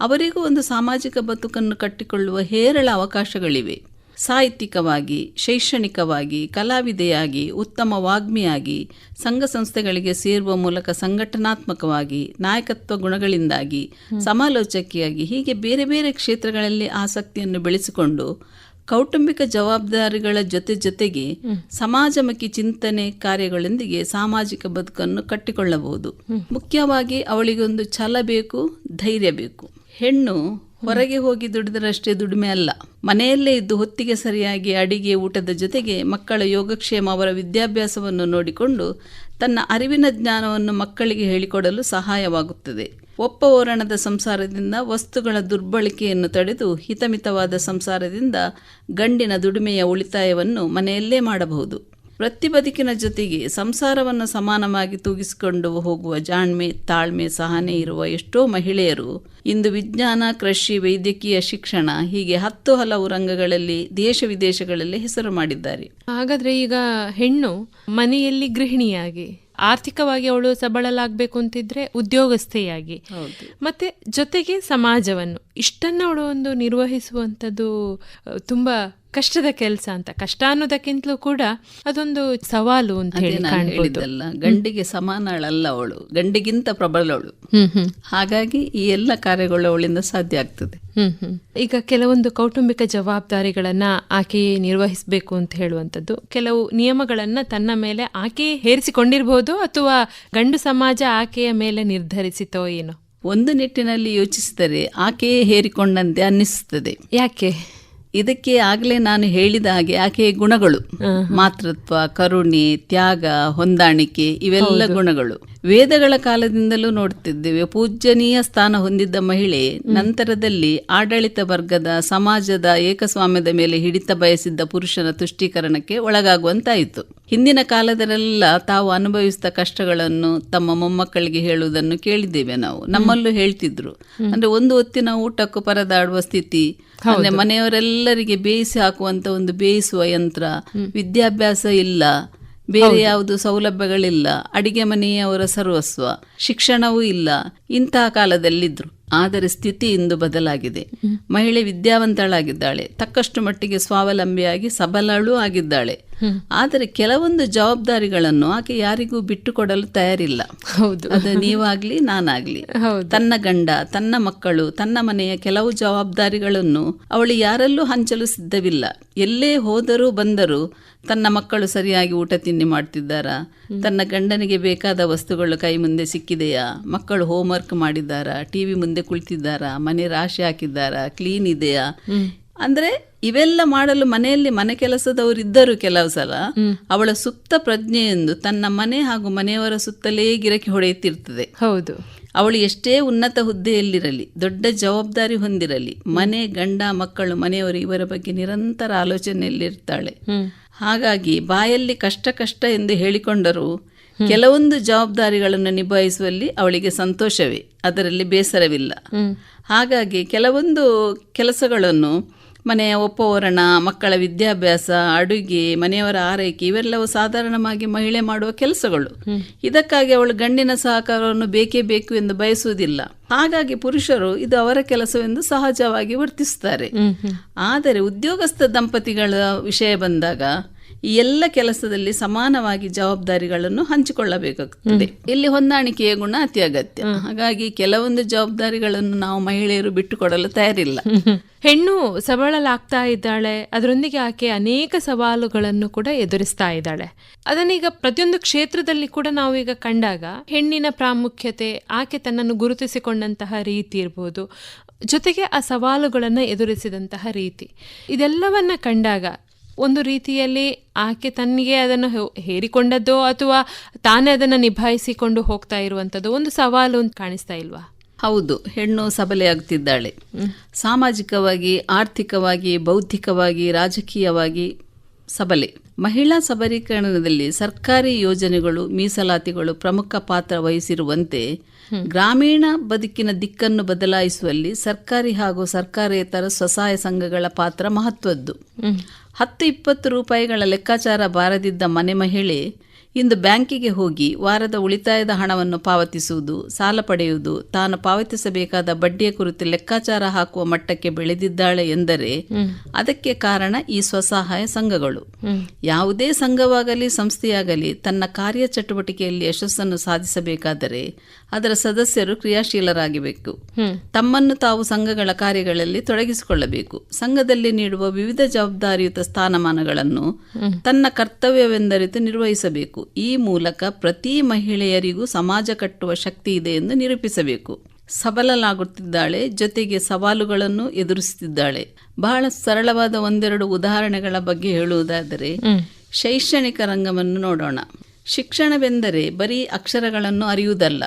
ಅವರಿಗೂ ಒಂದು ಸಾಮಾಜಿಕ ಬದುಕನ್ನು ಕಟ್ಟಿಕೊಳ್ಳುವ ಹೇರಳ ಅವಕಾಶಗಳಿವೆ. ಸಾಹಿತ್ಯಿಕವಾಗಿ ಶೈಕ್ಷಣಿಕವಾಗಿ ಕಲಾವಿದೆಯಾಗಿ ಉತ್ತಮ ವಾಗ್ಮಿಯಾಗಿ ಸಂಘ ಸಂಸ್ಥೆಗಳಿಗೆ ಸೇರುವ ಮೂಲಕ ಸಂಘಟನಾತ್ಮಕವಾಗಿ ನಾಯಕತ್ವ ಗುಣಗಳಿಂದಾಗಿ ಸಮಾಲೋಚಕಿಯಾಗಿ ಹೀಗೆ ಬೇರೆ ಬೇರೆ ಕ್ಷೇತ್ರಗಳಲ್ಲಿ ಆಸಕ್ತಿಯನ್ನು ಬೆಳೆಸಿಕೊಂಡು ಕೌಟುಂಬಿಕ ಜವಾಬ್ದಾರಿಗಳ ಜೊತೆ ಜೊತೆಗೆ ಸಮಾಜಮುಖಿ ಚಿಂತನೆ ಕಾರ್ಯಗಳೊಂದಿಗೆ ಸಾಮಾಜಿಕ ಬದುಕನ್ನು ಕಟ್ಟಿಕೊಳ್ಳಬಹುದು. ಮುಖ್ಯವಾಗಿ ಅವಳಿಗೊಂದು ಛಲ ಬೇಕು ಧೈರ್ಯ ಬೇಕು. ಹೆಣ್ಣು ಹೊರಗೆ ಹೋಗಿ ದುಡಿದರಷ್ಟೇ ದುಡಿಮೆ ಅಲ್ಲ. ಮನೆಯಲ್ಲೇ ಇದ್ದು ಹೊತ್ತಿಗೆ ಸರಿಯಾಗಿ ಅಡಿಗೆ, ಊಟದ ಜೊತೆಗೆ ಮಕ್ಕಳ ಯೋಗಕ್ಷೇಮ, ಅವರ ವಿದ್ಯಾಭ್ಯಾಸವನ್ನು ನೋಡಿಕೊಂಡು ತನ್ನ ಅರಿವಿನ ಜ್ಞಾನವನ್ನು ಮಕ್ಕಳಿಗೆ ಹೇಳಿಕೊಡಲು ಸಹಾಯವಾಗುತ್ತದೆ. ಒಪ್ಪ ಓರಣದ ಸಂಸಾರದಿಂದ ವಸ್ತುಗಳ ದುರ್ಬಳಕೆಯನ್ನು ತಡೆದು ಹಿತಮಿತವಾದ ಸಂಸಾರದಿಂದ ಗಂಡಿನ ದುಡಿಮೆಯ ಉಳಿತಾಯವನ್ನು ಮನೆಯಲ್ಲೇ ಮಾಡಬಹುದು. ವೃತ್ತಿ ಬದುಕಿನ ಜೊತೆಗೆ ಸಂಸಾರವನ್ನು ಸಮಾನವಾಗಿ ತೂಗಿಸಿಕೊಂಡು ಹೋಗುವ ಜಾಣ್ಮೆ ತಾಳ್ಮೆ ಸಹನೆ ಇರುವ ಎಷ್ಟೋ ಮಹಿಳೆಯರು ಇಂದು ವಿಜ್ಞಾನ ಕೃಷಿ ವೈದ್ಯಕೀಯ ಶಿಕ್ಷಣ ಹೀಗೆ ಹತ್ತು ಹಲವು ರಂಗಗಳಲ್ಲಿ ದೇಶ ವಿದೇಶಗಳಲ್ಲಿ ಹೆಸರು ಮಾಡಿದ್ದಾರೆ. ಹಾಗಾದ್ರೆ ಈಗ ಹೆಣ್ಣು ಮನೆಯಲ್ಲಿ ಗೃಹಿಣಿಯಾಗಿ ಆರ್ಥಿಕವಾಗಿ ಅವಳು ಸಬಳಲಾಗಬೇಕು ಅಂತಿದ್ರೆ ಉದ್ಯೋಗಸ್ಥೆಯಾಗಿ. ಮತ್ತೆ ಜೊತೆಗೆ ಸಮಾಜವನ್ನು ಇಷ್ಟನ್ನ ಅವಳು ಒಂದು ನಿರ್ವಹಿಸುವಂಥದ್ದು ತುಂಬಾ ಕಷ್ಟದ ಕೆಲಸ ಅಂತ. ಕಷ್ಟ ಅನ್ನೋದಕ್ಕಿಂತಲೂ ಕೂಡ ಅದೊಂದು ಸವಾಲು ಅಂತ ಹೇಳಿ ಹೇಳಿದ್ದಲ್ಲ ಗಂಡಿಗೆ ಸಮಾನಳಲ್ಲ ಅವಳು. ಗಂಡಿಗಿಂತ ಪ್ರಬಲವಳು. ಹ್ಮ್ ಹ್ಮ್. ಹಾಗಾಗಿ ಈ ಎಲ್ಲ ಕಾರ್ಯಗಳು ಅವಳಿಂದ ಸಾಧ್ಯ ಆಗ್ತದೆ. ಈಗ ಕೆಲವೊಂದು ಕೌಟುಂಬಿಕ ಜವಾಬ್ದಾರಿಗಳನ್ನ ಆಕೆಯೇ ನಿರ್ವಹಿಸಬೇಕು ಅಂತ ಹೇಳುವಂಥದ್ದು ಕೆಲವು ನಿಯಮಗಳನ್ನ ತನ್ನ ಮೇಲೆ ಆಕೆಯೇ ಹೇರಿಸಿಕೊಂಡಿರಬಹುದು ಅಥವಾ ಗಂಡು ಸಮಾಜ ಆಕೆಯ ಮೇಲೆ ನಿರ್ಧರಿಸಿತೋ ಏನೋ? ಒಂದು ನಿಟ್ಟಿನಲ್ಲಿ ಯೋಚಿಸಿದರೆ ಆಕೆಯೇ ಹೇರಿಕೊಂಡಂತೆ ಅನ್ನಿಸುತ್ತದೆ ಯಾಕೆ? ಇದಕ್ಕೆ ಆಗಲೇ ನಾನು ಹೇಳಿದ ಹಾಗೆ ಆಕೆ ಗುಣಗಳು? ಮಾತೃತ್ವ ಕರುಣೆ ತ್ಯಾಗ ಹೊಂದಾಣಿಕೆ ಇವೆಲ್ಲ ಗುಣಗಳು. ವೇದಗಳ ಕಾಲದಿಂದಲೂ ನೋಡ್ತಿದ್ದೇವೆ ಪೂಜ್ಯನೀಯ ಸ್ಥಾನ ಹೊಂದಿದ್ದ ಮಹಿಳೆ ನಂತರದಲ್ಲಿ ಆಡಳಿತ ವರ್ಗದ ಸಮಾಜದ ಏಕಸ್ವಾಮ್ಯದ ಮೇಲೆ ಹಿಡಿತ ಬಯಸಿದ್ದ ಪುರುಷನ ತುಷ್ಟೀಕರಣಕ್ಕೆ ಒಳಗಾಗುವಂತಾಯಿತು. ಹಿಂದಿನ ಕಾಲದಲ್ಲೆಲ್ಲ ತಾವು ಅನುಭವಿಸಿದ ಕಷ್ಟಗಳನ್ನು ತಮ್ಮ ಮೊಮ್ಮಕ್ಕಳಿಗೆ ಹೇಳುವುದನ್ನು ಕೇಳಿದ್ದೇವೆ ನಾವು. ನಮ್ಮಲ್ಲೂ ಹೇಳ್ತಿದ್ರು. ಅಂದ್ರೆ ಒಂದು ಹೊತ್ತಿನ ಊಟಕ್ಕೂ ಪರದಾಡುವ ಸ್ಥಿತಿ ಅಂದ್ರೆ ಮನೆಯವರೆಲ್ಲರಿಗೆ ಬೇಯಿಸಿ ಹಾಕುವಂತ ಒಂದು ಬೇಯಿಸುವ ಯಂತ್ರ ವಿದ್ಯಾಭ್ಯಾಸ ಇಲ್ಲ. ಬೇರೆ ಯಾವುದು ಸೌಲಭ್ಯಗಳಿಲ್ಲ ಅಡಿಗೆ ಮನೆಯವರ ಸರ್ವಸ್ವ ಶಿಕ್ಷಣವೂ ಇಲ್ಲ ಇಂತಹ ಕಾಲದಲ್ಲಿದ್ರು. ಆದರೆ ಸ್ಥಿತಿ ಇಂದು ಬದಲಾಗಿದೆ. ಮಹಿಳೆ ವಿದ್ಯಾವಂತಳಾಗಿದ್ದಾಳೆ ತಕ್ಕಷ್ಟು ಮಟ್ಟಿಗೆ ಸ್ವಾವಲಂಬಿಯಾಗಿ ಸಬಲಳೂ ಆಗಿದ್ದಾಳೆ. ಆದರೆ ಕೆಲವೊಂದು ಜವಾಬ್ದಾರಿಗಳನ್ನು ಆಕೆ ಯಾರಿಗೂ ಬಿಟ್ಟುಕೊಡಲು ತಯಾರಿಲ್ಲ. ಹೌದು. ಅದು ನೀವಾಗ್ಲಿ ನಾನಾಗ್ಲಿ. ತನ್ನ ಗಂಡ ತನ್ನ ಮಕ್ಕಳು ತನ್ನ ಮನೆಯ ಕೆಲವು ಜವಾಬ್ದಾರಿಗಳನ್ನು ಅವಳು ಯಾರಲ್ಲೂ ಹಂಚಲು ಸಿದ್ಧವಿಲ್ಲ. ಎಲ್ಲೇ ಹೋದರೂ ಬಂದರೂ ತನ್ನ ಮಕ್ಕಳು ಸರಿಯಾಗಿ ಊಟ ತಿಂಡಿ ಮಾಡ್ತಿದ್ದಾರಾ? ತನ್ನ ಗಂಡನಿಗೆ ಬೇಕಾದ ವಸ್ತುಗಳು ಕೈ ಮುಂದೆ ಸಿಕ್ಕಿದೆಯಾ? ಮಕ್ಕಳು ಹೋಮ್ವರ್ಕ್ ಮಾಡಿದ್ದಾರಾ? ಟಿವಿ ಮುಂದೆ ಕುಳಿತಿದ್ದಾರಾ? ಮನೆ ರಾಶಿ ಹಾಕಿದ್ದಾರಾ? ಕ್ಲೀನ್ ಇದೆಯಾ? ಅಂದ್ರೆ ಇವೆಲ್ಲ ಮಾಡಲು ಮನೆಯಲ್ಲಿ ಮನೆ ಕೆಲಸದವರಿದ್ದರು ಕೆಲವು ಸಲ ಅವಳ ಸುಪ್ತ ಪ್ರಜ್ಞೆಯೆಂದು ತನ್ನ ಮನೆ ಹಾಗೂ ಮನೆಯವರ ಸುತ್ತಲೇ ಗಿರಕಿ ಹೊಡೆಯುತ್ತಿರ್ತದೆ. ಹೌದು. ಅವಳು ಎಷ್ಟೇ ಉನ್ನತ ಹುದ್ದೆಯಲ್ಲಿರಲಿ ದೊಡ್ಡ ಜವಾಬ್ದಾರಿ ಹೊಂದಿರಲಿ ಮನೆ ಗಂಡ ಮಕ್ಕಳು ಮನೆಯವರು ಇವರ ಬಗ್ಗೆ ನಿರಂತರ ಆಲೋಚನೆಯಲ್ಲಿರ್ತಾಳೆ. ಹಾಗಾಗಿ ಬಾಯಲ್ಲಿ ಕಷ್ಟ ಕಷ್ಟ ಎಂದು ಹೇಳಿಕೊಂಡರೂ ಕೆಲವೊಂದು ಜವಾಬ್ದಾರಿಗಳನ್ನು ನಿಭಾಯಿಸುವಲ್ಲಿ ಅವಳಿಗೆ ಸಂತೋಷವೇ ಅದರಲ್ಲಿ ಬೇಸರವಿಲ್ಲ. ಹಾಗಾಗಿ ಕೆಲವೊಂದು ಕೆಲಸಗಳನ್ನು ಮನೆಯ ಒಪ್ಪವರಣ ಮಕ್ಕಳ ವಿದ್ಯಾಭ್ಯಾಸ ಅಡುಗೆ ಮನೆಯವರ ಆರೈಕೆ ಇವೆಲ್ಲವೂ ಸಾಧಾರಣವಾಗಿ ಮಹಿಳೆ ಮಾಡುವ ಕೆಲಸಗಳು. ಇದಕ್ಕಾಗಿ ಅವಳು ಗಂಡಿನ ಸಹಕಾರವನ್ನು ಬೇಕೇ ಬೇಕು ಎಂದು ಬಯಸುವುದಿಲ್ಲ. ಹಾಗಾಗಿ ಪುರುಷರು ಇದು ಅವರ ಕೆಲಸವೆಂದು ಸಹಜವಾಗಿ ವರ್ತಿಸುತ್ತಾರೆ. ಆದರೆ ಉದ್ಯೋಗಸ್ಥ ದಂಪತಿಗಳ ವಿಷಯ ಬಂದಾಗ ಈ ಎಲ್ಲ ಕೆಲಸದಲ್ಲಿ ಸಮಾನವಾಗಿ ಜವಾಬ್ದಾರಿಗಳನ್ನು ಹಂಚಿಕೊಳ್ಳಬೇಕಾಗುತ್ತದೆ ಇಲ್ಲಿ ಹೊಂದಾಣಿಕೆಯ ಗುಣ ಅತಿ ಅಗತ್ಯ. ಹಾಗಾಗಿ ಕೆಲವೊಂದು ಜವಾಬ್ದಾರಿಗಳನ್ನು ನಾವು ಮಹಿಳೆಯರು ಬಿಟ್ಟುಕೊಡಲು ತಯಾರಿಲ್ಲ. <laughs> ಹೆಣ್ಣು ಸಬಳಲಾಗ್ತಾ ಇದ್ದಾಳೆ ಅದರೊಂದಿಗೆ ಆಕೆ ಅನೇಕ ಸವಾಲುಗಳನ್ನು ಕೂಡ ಎದುರಿಸ್ತಾ ಇದ್ದಾಳೆ. ಅದನ್ನೀಗ ಪ್ರತಿಯೊಂದು ಕ್ಷೇತ್ರದಲ್ಲಿ ಕೂಡ ನಾವು ಈಗ ಕಂಡಾಗ ಹೆಣ್ಣಿನ ಪ್ರಾಮುಖ್ಯತೆ ಆಕೆ ತನ್ನನ್ನು ಗುರುತಿಸಿಕೊಂಡಂತಹ ರೀತಿ ಇರ್ಬೋದು ಜೊತೆಗೆ ಆ ಸವಾಲುಗಳನ್ನು ಎದುರಿಸಿದಂತಹ ರೀತಿ. ಇದೆಲ್ಲವನ್ನ ಕಂಡಾಗ ಒಂದು ರೀತಿಯಲ್ಲಿ ಆಕೆ ತನ್ನಿಗೆ ಅದನ್ನು ಹೇರಿಕೊಂಡದ್ದೋ ಅಥವಾ ತಾನೇ ಅದನ್ನು ನಿಭಾಯಿಸಿಕೊಂಡು ಹೋಗ್ತಾ ಇರುವಂಥದ್ದು ಒಂದು ಸವಾಲು ಅಂತ ಕಾಣಿಸ್ತಾ ಇಲ್ವಾ? ಹೌದು ಹೆಣ್ಣು ಸಬಲೆಯಾಗುತ್ತಿದ್ದಾಳೆ ಸಾಮಾಜಿಕವಾಗಿ ಆರ್ಥಿಕವಾಗಿ ಬೌದ್ಧಿಕವಾಗಿ ರಾಜಕೀಯವಾಗಿ ಸಬಲೆ. ಮಹಿಳಾ ಸಬಲೀಕರಣದಲ್ಲಿ ಸರ್ಕಾರಿ ಯೋಜನೆಗಳು ಮೀಸಲಾತಿಗಳು ಪ್ರಮುಖ ಪಾತ್ರ ವಹಿಸಿರುವಂತೆ ಗ್ರಾಮೀಣ ಬದುಕಿನ ದಿಕ್ಕನ್ನು ಬದಲಾಯಿಸುವಲ್ಲಿ ಸರ್ಕಾರಿ ಹಾಗೂ ಸರ್ಕಾರೇತರ ಸ್ವಸಹಾಯ ಸಂಘಗಳ ಪಾತ್ರ ಮಹತ್ವದ್ದು. ಹತ್ತು ಇಪ್ಪತ್ತು ರೂಪಾಯಿಗಳ ಲೆಕ್ಕಾಚಾರ ಬಾರದಿದ್ದ ಮನೆ ಮಹಿಳೆ ಇಂದು ಬ್ಯಾಂಕಿಗೆ ಹೋಗಿ ವಾರದ ಉಳಿತಾಯದ ಹಣವನ್ನು ಪಾವತಿಸುವುದು ಸಾಲ ಪಡೆಯುವುದು ತಾನು ಪಾವತಿಸಬೇಕಾದ ಬಡ್ಡಿಯ ಕುರಿತು ಲೆಕ್ಕಾಚಾರ ಹಾಕುವ ಮಟ್ಟಕ್ಕೆ ಬೆಳೆದಿದ್ದಾಳೆ ಎಂದರೆ ಅದಕ್ಕೆ ಕಾರಣ ಈ ಸ್ವಸಹಾಯ ಸಂಘಗಳು. ಯಾವುದೇ ಸಂಘವಾಗಲಿ ಸಂಸ್ಥೆಯಾಗಲಿ ತನ್ನ ಕಾರ್ಯ ಚಟುವಟಿಕೆಯಲ್ಲಿ ಯಶಸ್ಸನ್ನು ಸಾಧಿಸಬೇಕಾದರೆ ಅದರ ಸದಸ್ಯರು ಕ್ರಿಯಾಶೀಲರಾಗಬೇಕು. ತಮ್ಮನ್ನು ತಾವು ಸಂಘಗಳ ಕಾರ್ಯಗಳಲ್ಲಿ ತೊಡಗಿಸಿಕೊಳ್ಳಬೇಕು. ಸಂಘದಲ್ಲಿ ನೀಡುವ ವಿವಿಧ ಜವಾಬ್ದಾರಿಯುತ ಸ್ಥಾನಮಾನಗಳನ್ನು ತನ್ನ ಕರ್ತವ್ಯವೆಂದರಿತು ನಿರ್ವಹಿಸಬೇಕು. ಈ ಮೂಲಕ ಪ್ರತಿ ಮಹಿಳೆಯರಿಗೂ ಸಮಾಜ ಕಟ್ಟುವ ಶಕ್ತಿ ಇದೆ ಎಂದು ನಿರೂಪಿಸಬೇಕು. ಸಬಲಲಾಗುತ್ತಿದ್ದಾಳೆ ಜೊತೆಗೆ ಸವಾಲುಗಳನ್ನು ಎದುರಿಸುತ್ತಿದ್ದಾಳೆ. ಬಹಳ ಸರಳವಾದ ಒಂದೆರಡು ಉದಾಹರಣೆಗಳ ಬಗ್ಗೆ ಹೇಳುವುದಾದರೆ ಶೈಕ್ಷಣಿಕ ರಂಗವನ್ನು ನೋಡೋಣ. ಶಿಕ್ಷಣವೆಂದರೆ ಬರೀ ಅಕ್ಷರಗಳನ್ನು ಅರಿಯುವುದಲ್ಲ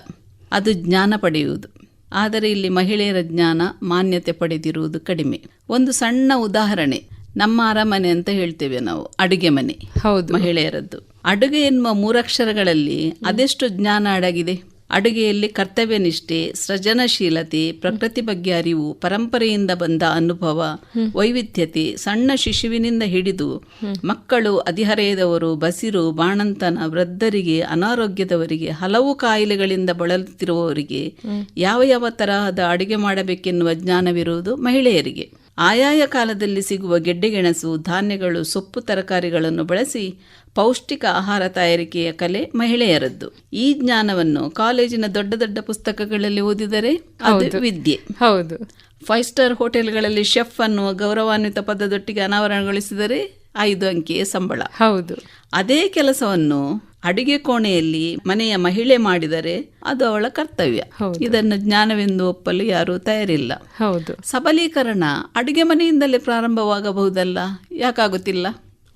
ಅದು ಜ್ಞಾನ ಪಡೆಯುವುದು. ಆದರೆ ಇಲ್ಲಿ ಮಹಿಳೆಯರ ಜ್ಞಾನ ಮಾನ್ಯತೆ ಪಡೆದಿರುವುದು ಕಡಿಮೆ. ಒಂದು ಸಣ್ಣ ಉದಾಹರಣೆ ನಮ್ಮ ಅರಮನೆ ಅಂತ ಹೇಳ್ತೇವೆ ನಾವು ಅಡುಗೆ ಮನೆ. ಹೌದು. ಮಹಿಳೆಯರದ್ದು. ಅಡುಗೆ ಎನ್ನುವ ಮೂರಕ್ಷರಗಳಲ್ಲಿ ಅದೆಷ್ಟು ಜ್ಞಾನ ಅಡಗಿದೆ. ಅಡುಗೆಯಲ್ಲಿ ಕರ್ತವ್ಯ ನಿಷ್ಠೆ ಸೃಜನಶೀಲತೆ ಪ್ರಕೃತಿ ಬಗ್ಗೆ ಅರಿವು ಪರಂಪರೆಯಿಂದ ಬಂದ ಅನುಭವ ವೈವಿಧ್ಯತೆ ಸಣ್ಣ ಶಿಶುವಿನಿಂದ ಹಿಡಿದು ಮಕ್ಕಳು ಅಧಿಹರೆಯದವರು ಬಸಿರು ಬಾಣಂತನ ವೃದ್ಧರಿಗೆ ಅನಾರೋಗ್ಯದವರಿಗೆ ಹಲವು ಕಾಯಿಲೆಗಳಿಂದ ಬಳಲುತ್ತಿರುವವರಿಗೆ ಯಾವ ಯಾವ ತರಹದ ಅಡುಗೆ ಮಾಡಬೇಕೆನ್ನುವ ಜ್ಞಾನವಿರುವುದು ಮಹಿಳೆಯರಿಗೆ. ಆಯಾಯ ಕಾಲದಲ್ಲಿ ಸಿಗುವ ಗೆಡ್ಡೆಗೆಣಸು ಧಾನ್ಯಗಳು ಸೊಪ್ಪು ತರಕಾರಿಗಳನ್ನು ಬಳಸಿ ಪೌಷ್ಟಿಕ ಆಹಾರ ತಯಾರಿಕೆಯ ಕಲೆ ಮಹಿಳೆಯರದ್ದು. ಈ ಜ್ಞಾನವನ್ನು ಕಾಲೇಜಿನ ದೊಡ್ಡ ದೊಡ್ಡ ಪುಸ್ತಕಗಳಲ್ಲಿ ಓದಿದರೆ ಅದು ವಿದ್ಯೆ. ಹೌದು. ಫೈವ್ ಸ್ಟಾರ್ ಹೋಟೆಲ್ಗಳಲ್ಲಿ ಶೆಫ್ ಅನ್ನುವ ಗೌರವಾನ್ವಿತ ಪದದೊಟ್ಟಿಗೆ ಅನಾವರಣಗೊಳಿಸಿದರೆ ಐದು ಅಂಕಿಯ ಸಂಬಳ. ಹೌದು. ಅದೇ ಕೆಲಸವನ್ನು ಅಡಿಗೆ ಕೋಣೆಯಲ್ಲಿ ಮನೆಯ ಮಹಿಳೆ ಮಾಡಿದರೆ ಅದು ಅವಳ ಕರ್ತವ್ಯ. ಇದನ್ನು ಜ್ಞಾನವೆಂದು ಒಪ್ಪಲು ಯಾರೂ ತಯಾರಿಲ್ಲ. ಹೌದು. ಸಬಲೀಕರಣ ಅಡಿಗೆ ಮನೆಯಿಂದಲೇ ಪ್ರಾರಂಭವಾಗಬಹುದಲ್ಲ? ಯಾಕಾಗುತ್ತಿಲ್ಲ?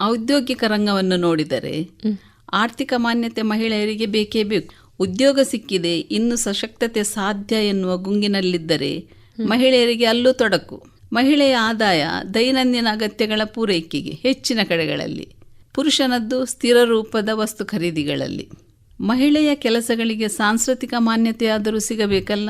ಔದ್ಯೋಗಿಕ ರಂಗವನ್ನು ನೋಡಿದರೆ ಆರ್ಥಿಕ ಮಾನ್ಯತೆ ಮಹಿಳೆಯರಿಗೆ ಬೇಕೇ ಬೇಕು. ಉದ್ಯೋಗ ಸಿಕ್ಕಿದೆ ಇನ್ನು ಸಶಕ್ತತೆ ಸಾಧ್ಯ ಎನ್ನುವ ಗುಂಗಿನಲ್ಲಿದ್ದರೆ ಮಹಿಳೆಯರಿಗೆ ಅಲ್ಲೂ ತೊಡಕು. ಮಹಿಳೆಯ ಆದಾಯ ದೈನಂದಿನ ಅಗತ್ಯಗಳ ಪೂರೈಕೆಗೆ ಹೆಚ್ಚಿನ ಕಡೆಗಳಲ್ಲಿ. ಪುರುಷನದ್ದು ಸ್ಥಿರ ರೂಪದ ವಸ್ತು ಖರೀದಿಗಳಲ್ಲಿ. ಮಹಿಳೆಯ ಕೆಲಸಗಳಿಗೆ ಸಾಂಸ್ಕೃತಿಕ ಮಾನ್ಯತೆಯಾದರೂ ಸಿಗಬೇಕಲ್ಲ?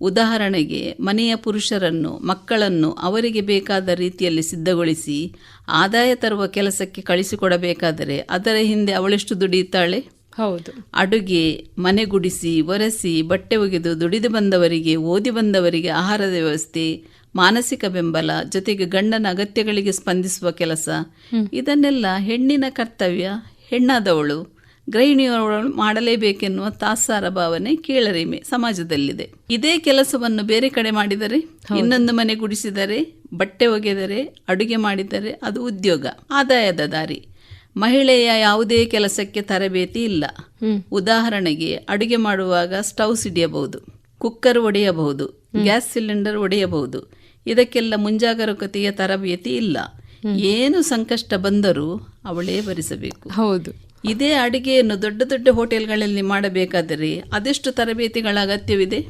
ಉದಾಹರಣೆಗೆ ಮನೆಯ ಪುರುಷರನ್ನು ಮಕ್ಕಳನ್ನು ಅವರಿಗೆ ಬೇಕಾದ ರೀತಿಯಲ್ಲಿ ಸಿದ್ಧಗೊಳಿಸಿ ಆದಾಯ ತರುವ ಕೆಲಸಕ್ಕೆ ಕಳಿಸಿಕೊಡಬೇಕಾದರೆ ಅದರ ಹಿಂದೆ ಅವಳೆಷ್ಟು ದುಡಿಯುತ್ತಾಳೆ? ಹೌದು. ಅಡುಗೆ ಮನೆ ಗುಡಿಸಿ ಒರೆಸಿ ಬಟ್ಟೆ ಒಗೆದು ದುಡಿದು ಬಂದವರಿಗೆ ಓದಿ ಬಂದವರಿಗೆ ಆಹಾರದ ವ್ಯವಸ್ಥೆ ಮಾನಸಿಕ ಬೆಂಬಲ ಜೊತೆಗೆ ಗಂಡನ ಅಗತ್ಯಗಳಿಗೆ ಸ್ಪಂದಿಸುವ ಕೆಲಸ. ಇದನ್ನೆಲ್ಲ ಹೆಣ್ಣಿನ ಕರ್ತವ್ಯ ಹೆಣ್ಣಾದವಳು ಗೃಹಿಣಿಯವಳು ಮಾಡಲೇಬೇಕೆನ್ನುವ ತಾತ್ಸಾರ ಭಾವನೆ ಕೀಳರಿಮೆ ಸಮಾಜದಲ್ಲಿದೆ. ಇದೇ ಕೆಲಸವನ್ನು ಬೇರೆ ಕಡೆ ಮಾಡಿದರೆ ಇನ್ನೊಂದು ಮನೆ ಗುಡಿಸಿದರೆ ಬಟ್ಟೆ ಒಗೆದರೆ ಅಡುಗೆ ಮಾಡಿದರೆ ಅದು ಉದ್ಯೋಗ ಆದಾಯದ ದಾರಿ. ಮಹಿಳೆಯ ಯಾವುದೇ ಕೆಲಸಕ್ಕೆ ತರಬೇತಿ ಇಲ್ಲ. ಉದಾಹರಣೆಗೆ ಅಡುಗೆ ಮಾಡುವಾಗ ಸ್ಟವ್ ಸಿಡಿಯಬಹುದು ಕುಕ್ಕರ್ ಒಡೆಯಬಹುದು ಗ್ಯಾಸ್ ಸಿಲಿಂಡರ್ ಒಡೆಯಬಹುದು ಇದಕ್ಕೆಲ್ಲ ಮುಂಜಾಗರೂಕತೆಯ ತರಬೇತಿ ಇಲ್ಲ. ಏನು ಸಂಕಷ್ಟ ಬಂದರೂ ಅವಳೇ ಭರಿಸಬೇಕು ಹೌದು. ಇದೇ ಅಡಿಗೆಯನ್ನು ದೊಡ್ಡ ದೊಡ್ಡ ಹೋಟೆಲ್ಗಳಲ್ಲಿ ಮಾಡಬೇಕಾದರೆ ಅದೆಷ್ಟು ತರಬೇತಿಗಳ ಅಗತ್ಯವಿದೆ?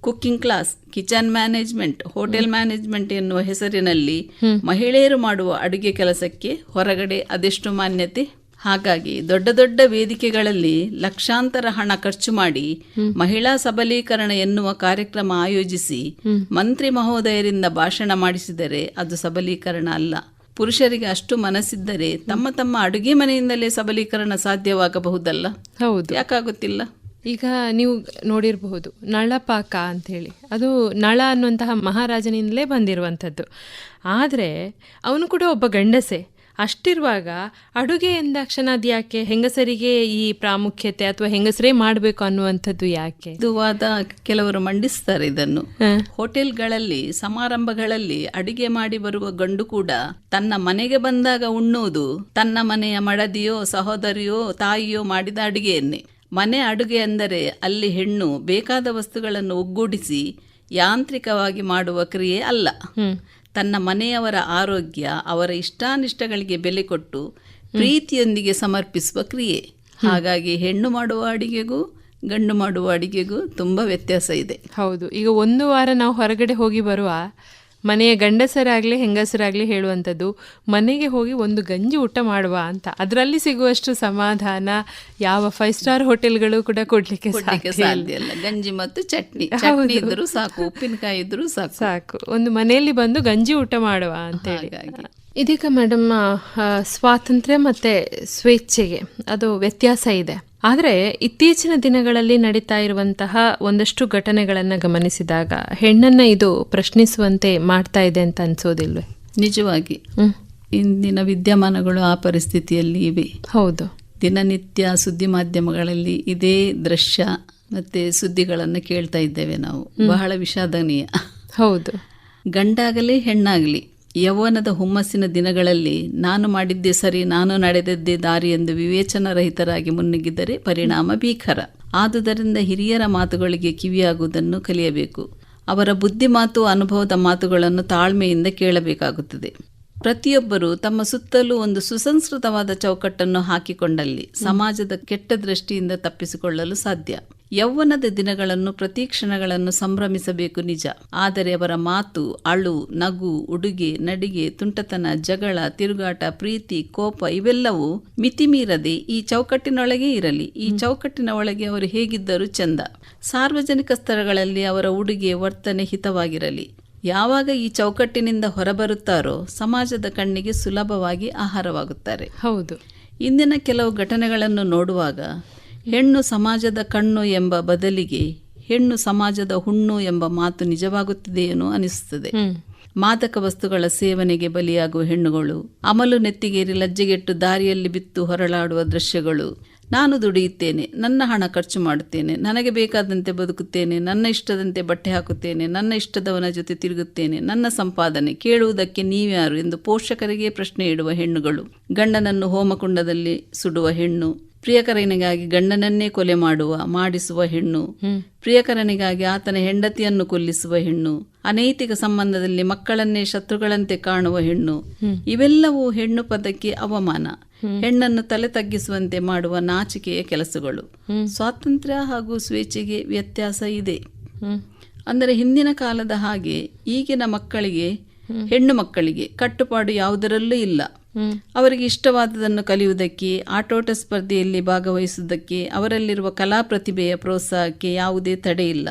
Cooking class kitchen management hotel management ಎನ್ನುವ ಹೆಸರಿನಲ್ಲಿ ಮಹಿಳೆಯರು ಮಾಡುವ ಅಡುಗೆ ಕೆಲಸಕ್ಕೆ ಹೊರಗಡೆ ಅದೆಷ್ಟು ಮಾನ್ಯತೆ? ಹಾಗಾಗಿ ದೊಡ್ಡ ದೊಡ್ಡ ವೇದಿಕೆಗಳಲ್ಲಿ ಲಕ್ಷಾಂತರ ಹಣ ಖರ್ಚು ಮಾಡಿ ಮಹಿಳಾ ಸಬಲೀಕರಣ ಎನ್ನುವ ಕಾರ್ಯಕ್ರಮ ಆಯೋಜಿಸಿ ಮಂತ್ರಿ ಮಹೋದಯರಿಂದ ಭಾಷಣ ಮಾಡಿಸಿದರೆ ಅದು ಸಬಲೀಕರಣ ಅಲ್ಲ. ಪುರುಷರಿಗೆ ಅಷ್ಟು ಮನಸ್ಸಿದ್ದರೆ ತಮ್ಮ ತಮ್ಮ ಅಡುಗೆ ಮನೆಯಿಂದಲೇ ಸಬಲೀಕರಣ ಸಾಧ್ಯವಾಗಬಹುದಲ್ಲ? ಹೌದು. ಯಾಕಾಗುತ್ತಿಲ್ಲ? ಈಗ ನೀವು ನೋಡಿರಬಹುದು ನಳಪಾಕ ಅಂಥೇಳಿ. ಅದು ನಳ ಅನ್ನುವಂತಹ ಮಹಾರಾಜನಿಂದಲೇ ಬಂದಿರುವಂಥದ್ದು. ಆದರೆ ಅವನು ಕೂಡ ಒಬ್ಬ ಗಂಡಸೆ. ಅಷ್ಟಿರುವಾಗ ಅಡುಗೆ ಎಂದಾಕ್ಷಣ ಅದು ಯಾಕೆ? ಹೆಂಗಸರಿಗೆ ಈ ಪ್ರಾಮುಖ್ಯತೆ ಅಥವಾ ಹೆಂಗಸರೇ ಮಾಡಬೇಕು ಅನ್ನುವಂಥದ್ದು ಯಾಕೆ? ಇದು ವಾದ ಕೆಲವರು ಮಂಡಿಸ್ತಾರೆ ಇದನ್ನು. ಹೋಟೆಲ್ಗಳಲ್ಲಿ ಸಮಾರಂಭಗಳಲ್ಲಿ ಅಡುಗೆ ಮಾಡಿ ಬರುವ ಗಂಡು ಕೂಡ ತನ್ನ ಮನೆಗೆ ಬಂದಾಗ ಉಣ್ಣುವುದು ತನ್ನ ಮನೆಯ ಮಡದಿಯೋ ಸಹೋದರಿಯೋ ತಾಯಿಯೋ ಮಾಡಿದ ಅಡುಗೆಯನ್ನೇ. ಮನೆ ಅಡುಗೆ ಅಂದರೆ ಅಲ್ಲಿ ಹೆಣ್ಣು ಬೇಕಾದ ವಸ್ತುಗಳನ್ನು ಒಗ್ಗೂಡಿಸಿ ಯಾಂತ್ರಿಕವಾಗಿ ಮಾಡುವ ಕ್ರಿಯೆ ಅಲ್ಲ. ತನ್ನ ಮನೆಯವರ ಆರೋಗ್ಯ, ಅವರ ಇಷ್ಟಾನಿಷ್ಟಗಳಿಗೆ ಬೆಲೆ ಕೊಟ್ಟು ಪ್ರೀತಿಯೊಂದಿಗೆ ಸಮರ್ಪಿಸುವ ಕ್ರಿಯೆ. ಹಾಗಾಗಿ ಹೆಣ್ಣು ಮಾಡುವ ಅಡಿಗೆಗೂ, ಗಂಡು ಮಾಡುವ ಅಡಿಗೆಗೂ ತುಂಬ ವ್ಯತ್ಯಾಸ ಇದೆ. ಹೌದು. ಈಗ ಒಂದು ವಾರ ನಾವು ಹೊರಗಡೆ ಹೋಗಿ ಬರುವ ಮನೆಯ ಗಂಡಸರಾಗಲಿ ಹೆಂಗಸರಾಗಲಿ ಹೇಳುವಂಥದ್ದು ಮನೆಗೆ ಹೋಗಿ ಒಂದು ಗಂಜಿ ಊಟ ಮಾಡುವ ಅಂತ. ಅದರಲ್ಲಿ ಸಿಗುವಷ್ಟು ಸಮಾಧಾನ ಯಾವ ಫೈವ್ ಸ್ಟಾರ್ ಹೋಟೆಲ್ಗಳು ಕೂಡ ಕೊಡ್ಲಿಕ್ಕೆ ಕೊಡ್ಲಿಕ್ಕೆ ಸಾಧ್ಯ ಇಲ್ಲ. ಸಾಧ್ಯ ಇಲ್ಲ. ಗಂಜಿ ಮತ್ತು ಚಟ್ನಿ. ಚಟ್ನಿ ಇದ್ರೂ ಸಾಕು ಉಪ್ಪಿನಕಾಯಿ ಇದ್ರೂ ಸಾಕು. ಸಾಕು. ಒಂದು ಮನೆಯಲ್ಲಿ ಬಂದು ಗಂಜಿ ಊಟ ಮಾಡುವ ಅಂತ ಹೇಳಿ ಇದೀಗ ಮೇಡಮ್ ಸ್ವಾತಂತ್ರ್ಯ ಮತ್ತೆ ಸ್ವೇಚ್ಛೆಗೆ ಅದು ವ್ಯತ್ಯಾಸ ಇದೆ. ಆದರೆ ಇತ್ತೀಚಿನ ದಿನಗಳಲ್ಲಿ ನಡೀತಾ ಇರುವಂತಹ ಒಂದಷ್ಟು ಘಟನೆಗಳನ್ನು ಗಮನಿಸಿದಾಗ ಹೆಣ್ಣನ್ನು ಇದು ಪ್ರಶ್ನಿಸುವಂತೆ ಮಾಡ್ತಾ ಇದೆ ಅಂತ ಅನ್ಸೋದಿಲ್ವೇ? ನಿಜವಾಗಿ. ಇಂದಿನ ವಿದ್ಯಮಾನಗಳು ಆ ಪರಿಸ್ಥಿತಿಯಲ್ಲಿ ಇವೆ. ಹೌದು. ದಿನನಿತ್ಯ ಸುದ್ದಿ ಮಾಧ್ಯಮಗಳಲ್ಲಿ ಇದೇ ದೃಶ್ಯ ಮತ್ತೆ ಸುದ್ದಿಗಳನ್ನು ಕೇಳ್ತಾ ಇದ್ದೇವೆ ನಾವು. ಬಹಳ ವಿಷಾದನೀಯ. ಹೌದು. ಗಂಡಾಗಲಿ ಹೆಣ್ಣಾಗಲಿ ಯೌವನದ ಹುಮ್ಮಸ್ಸಿನ ದಿನಗಳಲ್ಲಿ ನಾನು ಮಾಡಿದ್ದೇ ಸರಿ, ನಾನು ನಡೆದದ್ದೇ ದಾರಿ ಎಂದು ವಿವೇಚನರಹಿತರಾಗಿ ಮುನ್ನುಗ್ಗಿದರೆ ಪರಿಣಾಮ ಭೀಕರ. ಆದುದರಿಂದ ಹಿರಿಯರ ಮಾತುಗಳಿಗೆ ಕಿವಿಯಾಗುವುದನ್ನು ಕಲಿಯಬೇಕು. ಅವರ ಬುದ್ಧಿ ಮಾತು ಅನುಭವದ ಮಾತುಗಳನ್ನು ತಾಳ್ಮೆಯಿಂದ ಕೇಳಬೇಕಾಗುತ್ತದೆ. ಪ್ರತಿಯೊಬ್ಬರು ತಮ್ಮ ಸುತ್ತಲೂ ಒಂದು ಸುಸಂಸ್ಕೃತವಾದ ಚೌಕಟ್ಟನ್ನು ಹಾಕಿಕೊಂಡಲ್ಲಿ ಸಮಾಜದ ಕೆಟ್ಟ ದೃಷ್ಟಿಯಿಂದ ತಪ್ಪಿಸಿಕೊಳ್ಳಲು ಸಾಧ್ಯ. ಯೌವನದ ದಿನಗಳನ್ನು ಪ್ರತಿ ಕ್ಷಣಗಳನ್ನು ಸಂಭ್ರಮಿಸಬೇಕು ನಿಜ. ಆದರೆ ಅವರ ಮಾತು ಅಳು ನಗು ಉಡುಗೆ ನಡಿಗೆ ತುಂಟತನ ಜಗಳ ತಿರುಗಾಟ ಪ್ರೀತಿ ಕೋಪ ಇವೆಲ್ಲವೂ ಮಿತಿಮೀರದೆ ಈ ಚೌಕಟ್ಟಿನೊಳಗೆ ಇರಲಿ. ಈ ಚೌಕಟ್ಟಿನ ಒಳಗೆ ಅವರು ಹೇಗಿದ್ದರೂ ಚಂದ. ಸಾರ್ವಜನಿಕ ಸ್ಥಳಗಳಲ್ಲಿ ಅವರ ಉಡುಗೆ ವರ್ತನೆ ಹಿತವಾಗಿರಲಿ. ಯಾವಾಗ ಈ ಚೌಕಟ್ಟಿನಿಂದ ಹೊರಬರುತ್ತಾರೋ ಸಮಾಜದ ಕಣ್ಣಿಗೆ ಸುಲಭವಾಗಿ ಆಹಾರವಾಗುತ್ತಾರೆ. ಹೌದು. ಇಂದಿನ ಕೆಲವು ಘಟನೆಗಳನ್ನು ನೋಡುವಾಗ ಹೆಣ್ಣು ಸಮಾಜದ ಕಣ್ಣು ಎಂಬ ಬದಲಿಗೆ ಹೆಣ್ಣು ಸಮಾಜದ ಹುಣ್ಣು ಎಂಬ ಮಾತು ನಿಜವಾಗುತ್ತಿದೆಯೇನೋ ಅನಿಸುತ್ತದೆ. ಮಾದಕ ವಸ್ತುಗಳ ಸೇವನೆಗೆ ಬಲಿಯಾಗುವ ಹೆಣ್ಣುಗಳು ಅಮಲು ನೆತ್ತಿಗೇರಿ ಲಜ್ಜೆಗೆಟ್ಟು ದಾರಿಯಲ್ಲಿ ಬಿತ್ತು ಹೊರಳಾಡುವ ದೃಶ್ಯಗಳು. ನಾನು ದುಡಿಯುತ್ತೇನೆ ನನ್ನ ಹಣ ಖರ್ಚು ಮಾಡುತ್ತೇನೆ ನನಗೆ ಬೇಕಾದಂತೆ ಬದುಕುತ್ತೇನೆ ನನ್ನ ಇಷ್ಟದಂತೆ ಬಟ್ಟೆ ಹಾಕುತ್ತೇನೆ ನನ್ನ ಇಷ್ಟದವನ ಜೊತೆ ತಿರುಗುತ್ತೇನೆ ನನ್ನ ಸಂಪಾದನೆ ಕೇಳುವುದಕ್ಕೆ ನೀವ್ಯಾರು ಎಂದು ಪೋಷಕರಿಗೆ ಪ್ರಶ್ನೆ ಇಡುವ ಹೆಣ್ಣುಗಳು. ಗಂಡನನ್ನು ಹೋಮಕುಂಡದಲ್ಲಿ ಸುಡುವ ಹೆಣ್ಣು ಪ್ರಿಯಕರನಿಗಾಗಿ ಗಂಡನನ್ನೇ ಕೊಲೆ ಮಾಡುವ ಮಾಡಿಸುವ ಹೆಣ್ಣು. ಪ್ರಿಯಕರನಿಗಾಗಿ ಆತನ ಹೆಂಡತಿಯನ್ನು ಕೊಲ್ಲಿಸುವ ಹೆಣ್ಣು. ಅನೈತಿಕ ಸಂಬಂಧದಲ್ಲಿ ಮಕ್ಕಳನ್ನೇ ಶತ್ರುಗಳಂತೆ ಕಾಣುವ ಹೆಣ್ಣು. ಇವೆಲ್ಲವೂ ಹೆಣ್ಣು ಪದಕ್ಕೆ ಅವಮಾನ. ಹೆಣ್ಣನ್ನು ತಲೆ ತಗ್ಗಿಸುವಂತೆ ಮಾಡುವ ನಾಚಿಕೆಯ ಕೆಲಸಗಳು. ಸ್ವಾತಂತ್ರ್ಯ ಹಾಗೂ ಸ್ವೇಚ್ಛೆಗೆ ವ್ಯತ್ಯಾಸ ಇದೆ. ಅಂದರೆ ಹಿಂದಿನ ಕಾಲದ ಹಾಗೆ ಈಗಿನ ಮಕ್ಕಳಿಗೆ ಹೆಣ್ಣು ಮಕ್ಕಳಿಗೆ ಕಟ್ಟುಪಾಡು ಯಾವುದರಲ್ಲೂ ಇಲ್ಲ. ಅವರಿಗೆ ಇಷ್ಟವಾದದನ್ನು ಕಲಿಯುವುದಕ್ಕೆ ಆಟೋಟ ಸ್ಪರ್ಧೆಯಲ್ಲಿ ಭಾಗವಹಿಸುವುದಕ್ಕೆ ಅವರಲ್ಲಿರುವ ಕಲಾ ಪ್ರತಿಭೆಯ ಪ್ರೋತ್ಸಾಹಕ್ಕೆ ಯಾವುದೇ ತಡೆ ಇಲ್ಲ.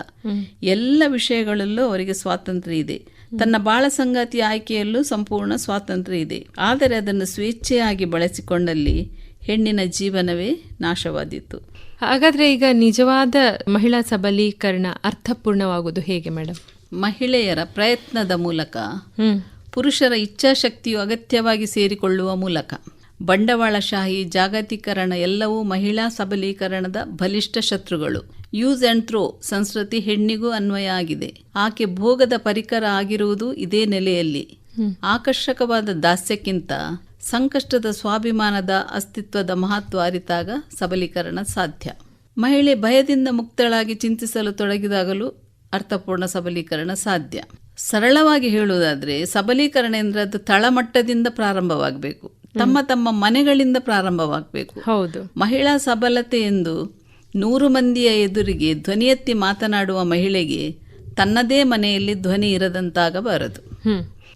ಎಲ್ಲ ವಿಷಯಗಳಲ್ಲೂ ಅವರಿಗೆ ಸ್ವಾತಂತ್ರ್ಯ ಇದೆ. ತನ್ನ ಬಾಳ ಸಂಗಾತಿ ಆಯ್ಕೆಯಲ್ಲೂ ಸಂಪೂರ್ಣ ಸ್ವಾತಂತ್ರ್ಯ ಇದೆ. ಆದರೆ ಅದನ್ನು ಸ್ವೇಚ್ಛೆಯಾಗಿ ಬಳಸಿಕೊಂಡಲ್ಲಿ ಹೆಣ್ಣಿನ ಜೀವನವೇ ನಾಶವಾದೀತು. ಹಾಗಾದ್ರೆ ಈಗ ನಿಜವಾದ ಮಹಿಳಾ ಸಬಲೀಕರಣ ಅರ್ಥಪೂರ್ಣವಾಗುವುದು ಹೇಗೆ ಮೇಡಮ್ ಮಹಿಳೆಯರ ಪ್ರಯತ್ನದ ಮೂಲಕ ಪುರುಷರ ಇಚ್ಛಾಶಕ್ತಿಯು ಅಗತ್ಯವಾಗಿ ಸೇರಿಕೊಳ್ಳುವ ಮೂಲಕ. ಬಂಡವಾಳಶಾಹಿ ಜಾಗತೀಕರಣ ಎಲ್ಲವೂ ಮಹಿಳಾ ಸಬಲೀಕರಣದ ಬಲಿಷ್ಠ ಶತ್ರುಗಳು. ಯೂಸ್ ಅಂಡ್ ಥ್ರೋ ಸಂಸ್ಕೃತಿ ಹೆಣ್ಣಿಗೂ ಅನ್ವಯ ಆಗಿದೆ. ಆಕೆ ಭೋಗದ ಪರಿಕರ ಆಗಿರುವುದು ಇದೇ ನೆಲೆಯಲ್ಲಿ. ಆಕರ್ಷಕವಾದ ದಾಸ್ಯಕ್ಕಿಂತ ಸಂಕಷ್ಟದ ಸ್ವಾಭಿಮಾನದ ಅಸ್ತಿತ್ವದ ಮಹತ್ವ ಅರಿತಾಗ ಸಬಲೀಕರಣ ಸಾಧ್ಯ. ಮಹಿಳೆ ಭಯದಿಂದ ಮುಕ್ತಳಾಗಿ ಚಿಂತಿಸಲು ತೊಡಗಿದಾಗಲೂ ಅರ್ಥಪೂರ್ಣ ಸಬಲೀಕರಣ ಸಾಧ್ಯ. ಸರಳವಾಗಿ ಹೇಳುವುದಾದ್ರೆ ಸಬಲೀಕರಣ ಎಂದ್ರೆ ಅದು ತಳಮಟ್ಟದಿಂದ ಪ್ರಾರಂಭವಾಗಬೇಕು. ತಮ್ಮ ತಮ್ಮ ಮನೆಗಳಿಂದ ಪ್ರಾರಂಭವಾಗಬೇಕು. ಹೌದು. ಮಹಿಳಾ ಸಬಲತೆ ಎಂದು ನೂರು ಮಂದಿಯ ಎದುರಿಗೆ ಧ್ವನಿ ಎತ್ತಿ ಮಾತನಾಡುವ ಮಹಿಳೆಗೆ ತನ್ನದೇ ಮನೆಯಲ್ಲಿ ಧ್ವನಿ ಇರದಂತಾಗಬಾರದು.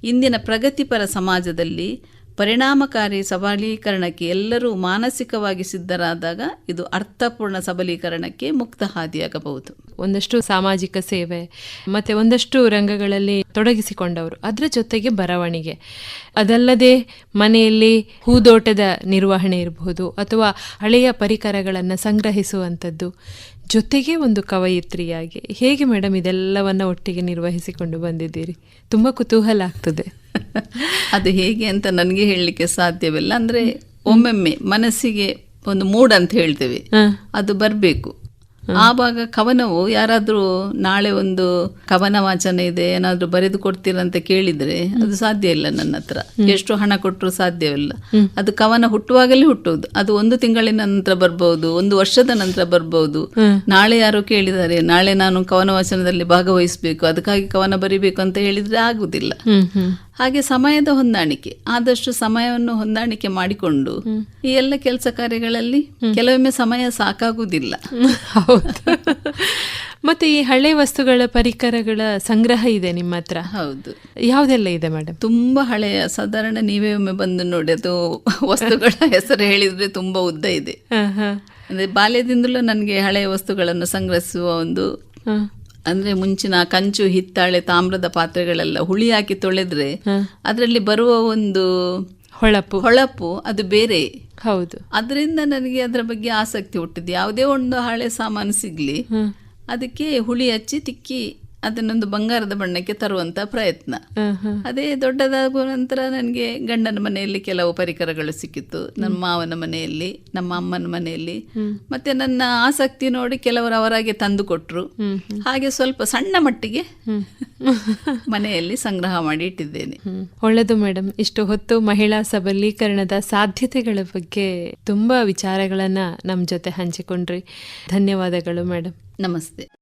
ಇಂದಿನ ಪ್ರಗತಿಪರ ಸಮಾಜದಲ್ಲಿ ಪರಿಣಾಮಕಾರಿ ಸಬಲೀಕರಣಕ್ಕೆ ಎಲ್ಲರೂ ಮಾನಸಿಕವಾಗಿ ಸಿದ್ಧರಾದಾಗ ಇದು ಅರ್ಥಪೂರ್ಣ ಸಬಲೀಕರಣಕ್ಕೆ ಮುಕ್ತ ಹಾದಿಯಾಗಬಹುದು. ಒಂದಷ್ಟು ಸಾಮಾಜಿಕ ಸೇವೆ, ಮತ್ತೆ ಒಂದಷ್ಟು ರಂಗಗಳಲ್ಲಿ ತೊಡಗಿಸಿಕೊಂಡವರು, ಅದರ ಜೊತೆಗೆ ಬರವಣಿಗೆ. ಅದಲ್ಲದೆ ಮನೆಯಲ್ಲಿ ಹೂದೋಟದ ನಿರ್ವಹಣೆ ಇರಬಹುದು, ಅಥವಾ ಹಳೆಯ ಪರಿಕರಗಳನ್ನು ಸಂಗ್ರಹಿಸುವಂಥದ್ದು. ಜೊತೆಗೆ ಒಂದು ಕವಯಿತ್ರಿಯಾಗಿ. ಹೇಗೆ ಮೇಡಮ್ ಇದೆಲ್ಲವನ್ನ ಒಟ್ಟಿಗೆ ನಿರ್ವಹಿಸಿಕೊಂಡು ಬಂದಿದ್ದೀರಿ? ತುಂಬ ಕುತೂಹಲ ಆಗ್ತದೆ <laughs> ಅದು ಹೇಗೆ ಅಂತ ನನಗೆ ಹೇಳಲಿಕ್ಕೆ ಸಾಧ್ಯವಿಲ್ಲ. ಅಂದರೆ ಒಮ್ಮೊಮ್ಮೆ ಮನಸ್ಸಿಗೆ ಒಂದು ಮೂಡ್ ಅಂತ ಹೇಳ್ತೇವೆ. ಅದು ಬರಬೇಕು. ಆವಾಗ ಕವನವು ಯಾರಾದರೂ ನಾಳೆ ಒಂದು ಕವನ ವಾಚನ ಇದೆ ಏನಾದರೂ ಬರೆದು ಕೊಡ್ತೀರಂತ ಅಂತ ಕೇಳಿದ್ರೆ ಅದು ಸಾಧ್ಯ ಇಲ್ಲ ನನ್ನ ಹತ್ರ. ಎಷ್ಟು ಹಣ ಕೊಟ್ಟರು ಸಾಧ್ಯವಿಲ್ಲ. ಅದು ಕವನ ಹುಟ್ಟುವಾಗಲೇ ಹುಟ್ಟುವುದು. ಅದು ಒಂದು ತಿಂಗಳಿನ ನಂತರ ಬರ್ಬೋದು ಒಂದು ವರ್ಷದ ನಂತರ ಬರ್ಬೋದು. ನಾಳೆ ಯಾರೋ ಕೇಳಿದ್ದಾರೆ ನಾಳೆ ನಾನು ಕವನ ವಾಚನದಲ್ಲಿ ಭಾಗವಹಿಸಬೇಕು ಅದಕ್ಕಾಗಿ ಕವನ ಬರಿಬೇಕು ಅಂತ ಹೇಳಿದ್ರೆ ಆಗುದಿಲ್ಲ. ಹಾಗೆ ಸಮಯದ ಹೊಂದಾಣಿಕೆ ಆದಷ್ಟು ಸಮಯವನ್ನು ಹೊಂದಾಣಿಕೆ ಮಾಡಿಕೊಂಡು ಈ ಎಲ್ಲ ಕೆಲಸ ಕಾರ್ಯಗಳಲ್ಲಿ ಕೆಲವೊಮ್ಮೆ ಸಮಯ ಸಾಕಾಗುವುದಿಲ್ಲ. ಮತ್ತೆ ಈ ಹಳೆ ವಸ್ತುಗಳ ಪರಿಕರಗಳ ಸಂಗ್ರಹ ಇದೆ ನಿಮ್ಮ ಹತ್ರ? ಹೌದು. ಯಾವುದೆಲ್ಲ ಇದೆ ಮೇಡಮ್ ತುಂಬಾ ಹಳೆಯ ಸಾಧಾರಣ ನೀವೇ ಒಮ್ಮೆ ಬಂದು ನೋಡಿ ಅದು ವಸ್ತುಗಳ <laughs> ಹೆಸರು ಹೇಳಿದ್ರೆ ತುಂಬಾ ಉದ್ದ ಇದೆ. ಅಂದ್ರೆ ಬಾಲ್ಯದಿಂದಲೂ ನನಗೆ ಹಳೆಯ ವಸ್ತುಗಳನ್ನು ಸಂಗ್ರಹಿಸುವ ಒಂದು ಅಂದ್ರೆ ಮುಂಚಿನ ಕಂಚು ಹಿತ್ತಾಳೆ ತಾಮ್ರದ ಪಾತ್ರೆಗಳೆಲ್ಲ ಹುಳಿ ಹಾಕಿ ತೊಳೆದ್ರೆ ಅದರಲ್ಲಿ ಬರುವ ಒಂದು ಹೊಳಪು. ಹೊಳಪು ಅದು ಬೇರೆ. ಹೌದು. ಅದರಿಂದ ನನಗೆ ಅದರ ಬಗ್ಗೆ ಆಸಕ್ತಿ ಹುಟ್ಟಿದ್ದು. ಯಾವುದೇ ಒಂದು ಹಳೆ ಸಾಮಾನು ಸಿಗ್ಲಿ ಅದಕ್ಕೆ ಹುಳಿ ಹಚ್ಚಿ ತಿಕ್ಕಿ ಅದನ್ನೊಂದು ಬಂಗಾರದ ಬಣ್ಣಕ್ಕೆ ತರುವಂತ ಪ್ರಯತ್ನ. ಅದೇ ದೊಡ್ಡದಾಗುವ ನಂತರ ನನಗೆ ಗಂಡನ ಮನೆಯಲ್ಲಿ ಕೆಲವು ಪರಿಕರಗಳು ಸಿಕ್ಕಿತ್ತು. ನಮ್ಮ ಮಾವನ ಮನೆಯಲ್ಲಿ ನಮ್ಮ ಅಮ್ಮನ ಮನೆಯಲ್ಲಿ ಮತ್ತೆ ನನ್ನ ಆಸಕ್ತಿ ನೋಡಿ ಕೆಲವರು ಅವರಾಗೆ ತಂದು ಕೊಟ್ಟರು ಹಾಗೆ ಸ್ವಲ್ಪ ಸಣ್ಣ ಮಟ್ಟಿಗೆ <laughs> ಮನೆಯಲ್ಲಿ ಸಂಗ್ರಹ ಮಾಡಿ ಇಟ್ಟಿದ್ದೇನೆ. ಒಳ್ಳೆದು ಮೇಡಮ್ ಇಷ್ಟು ಹೊತ್ತು ಮಹಿಳಾ ಸಬಲೀಕರಣದ ಸಾಧ್ಯತೆಗಳ ಬಗ್ಗೆ ತುಂಬಾ ವಿಚಾರಗಳನ್ನ ನಮ್ಮ ಜೊತೆ ಹಂಚಿಕೊಂಡ್ರಿ. ಧನ್ಯವಾದಗಳು ಮೇಡಮ್ ನಮಸ್ತೆ.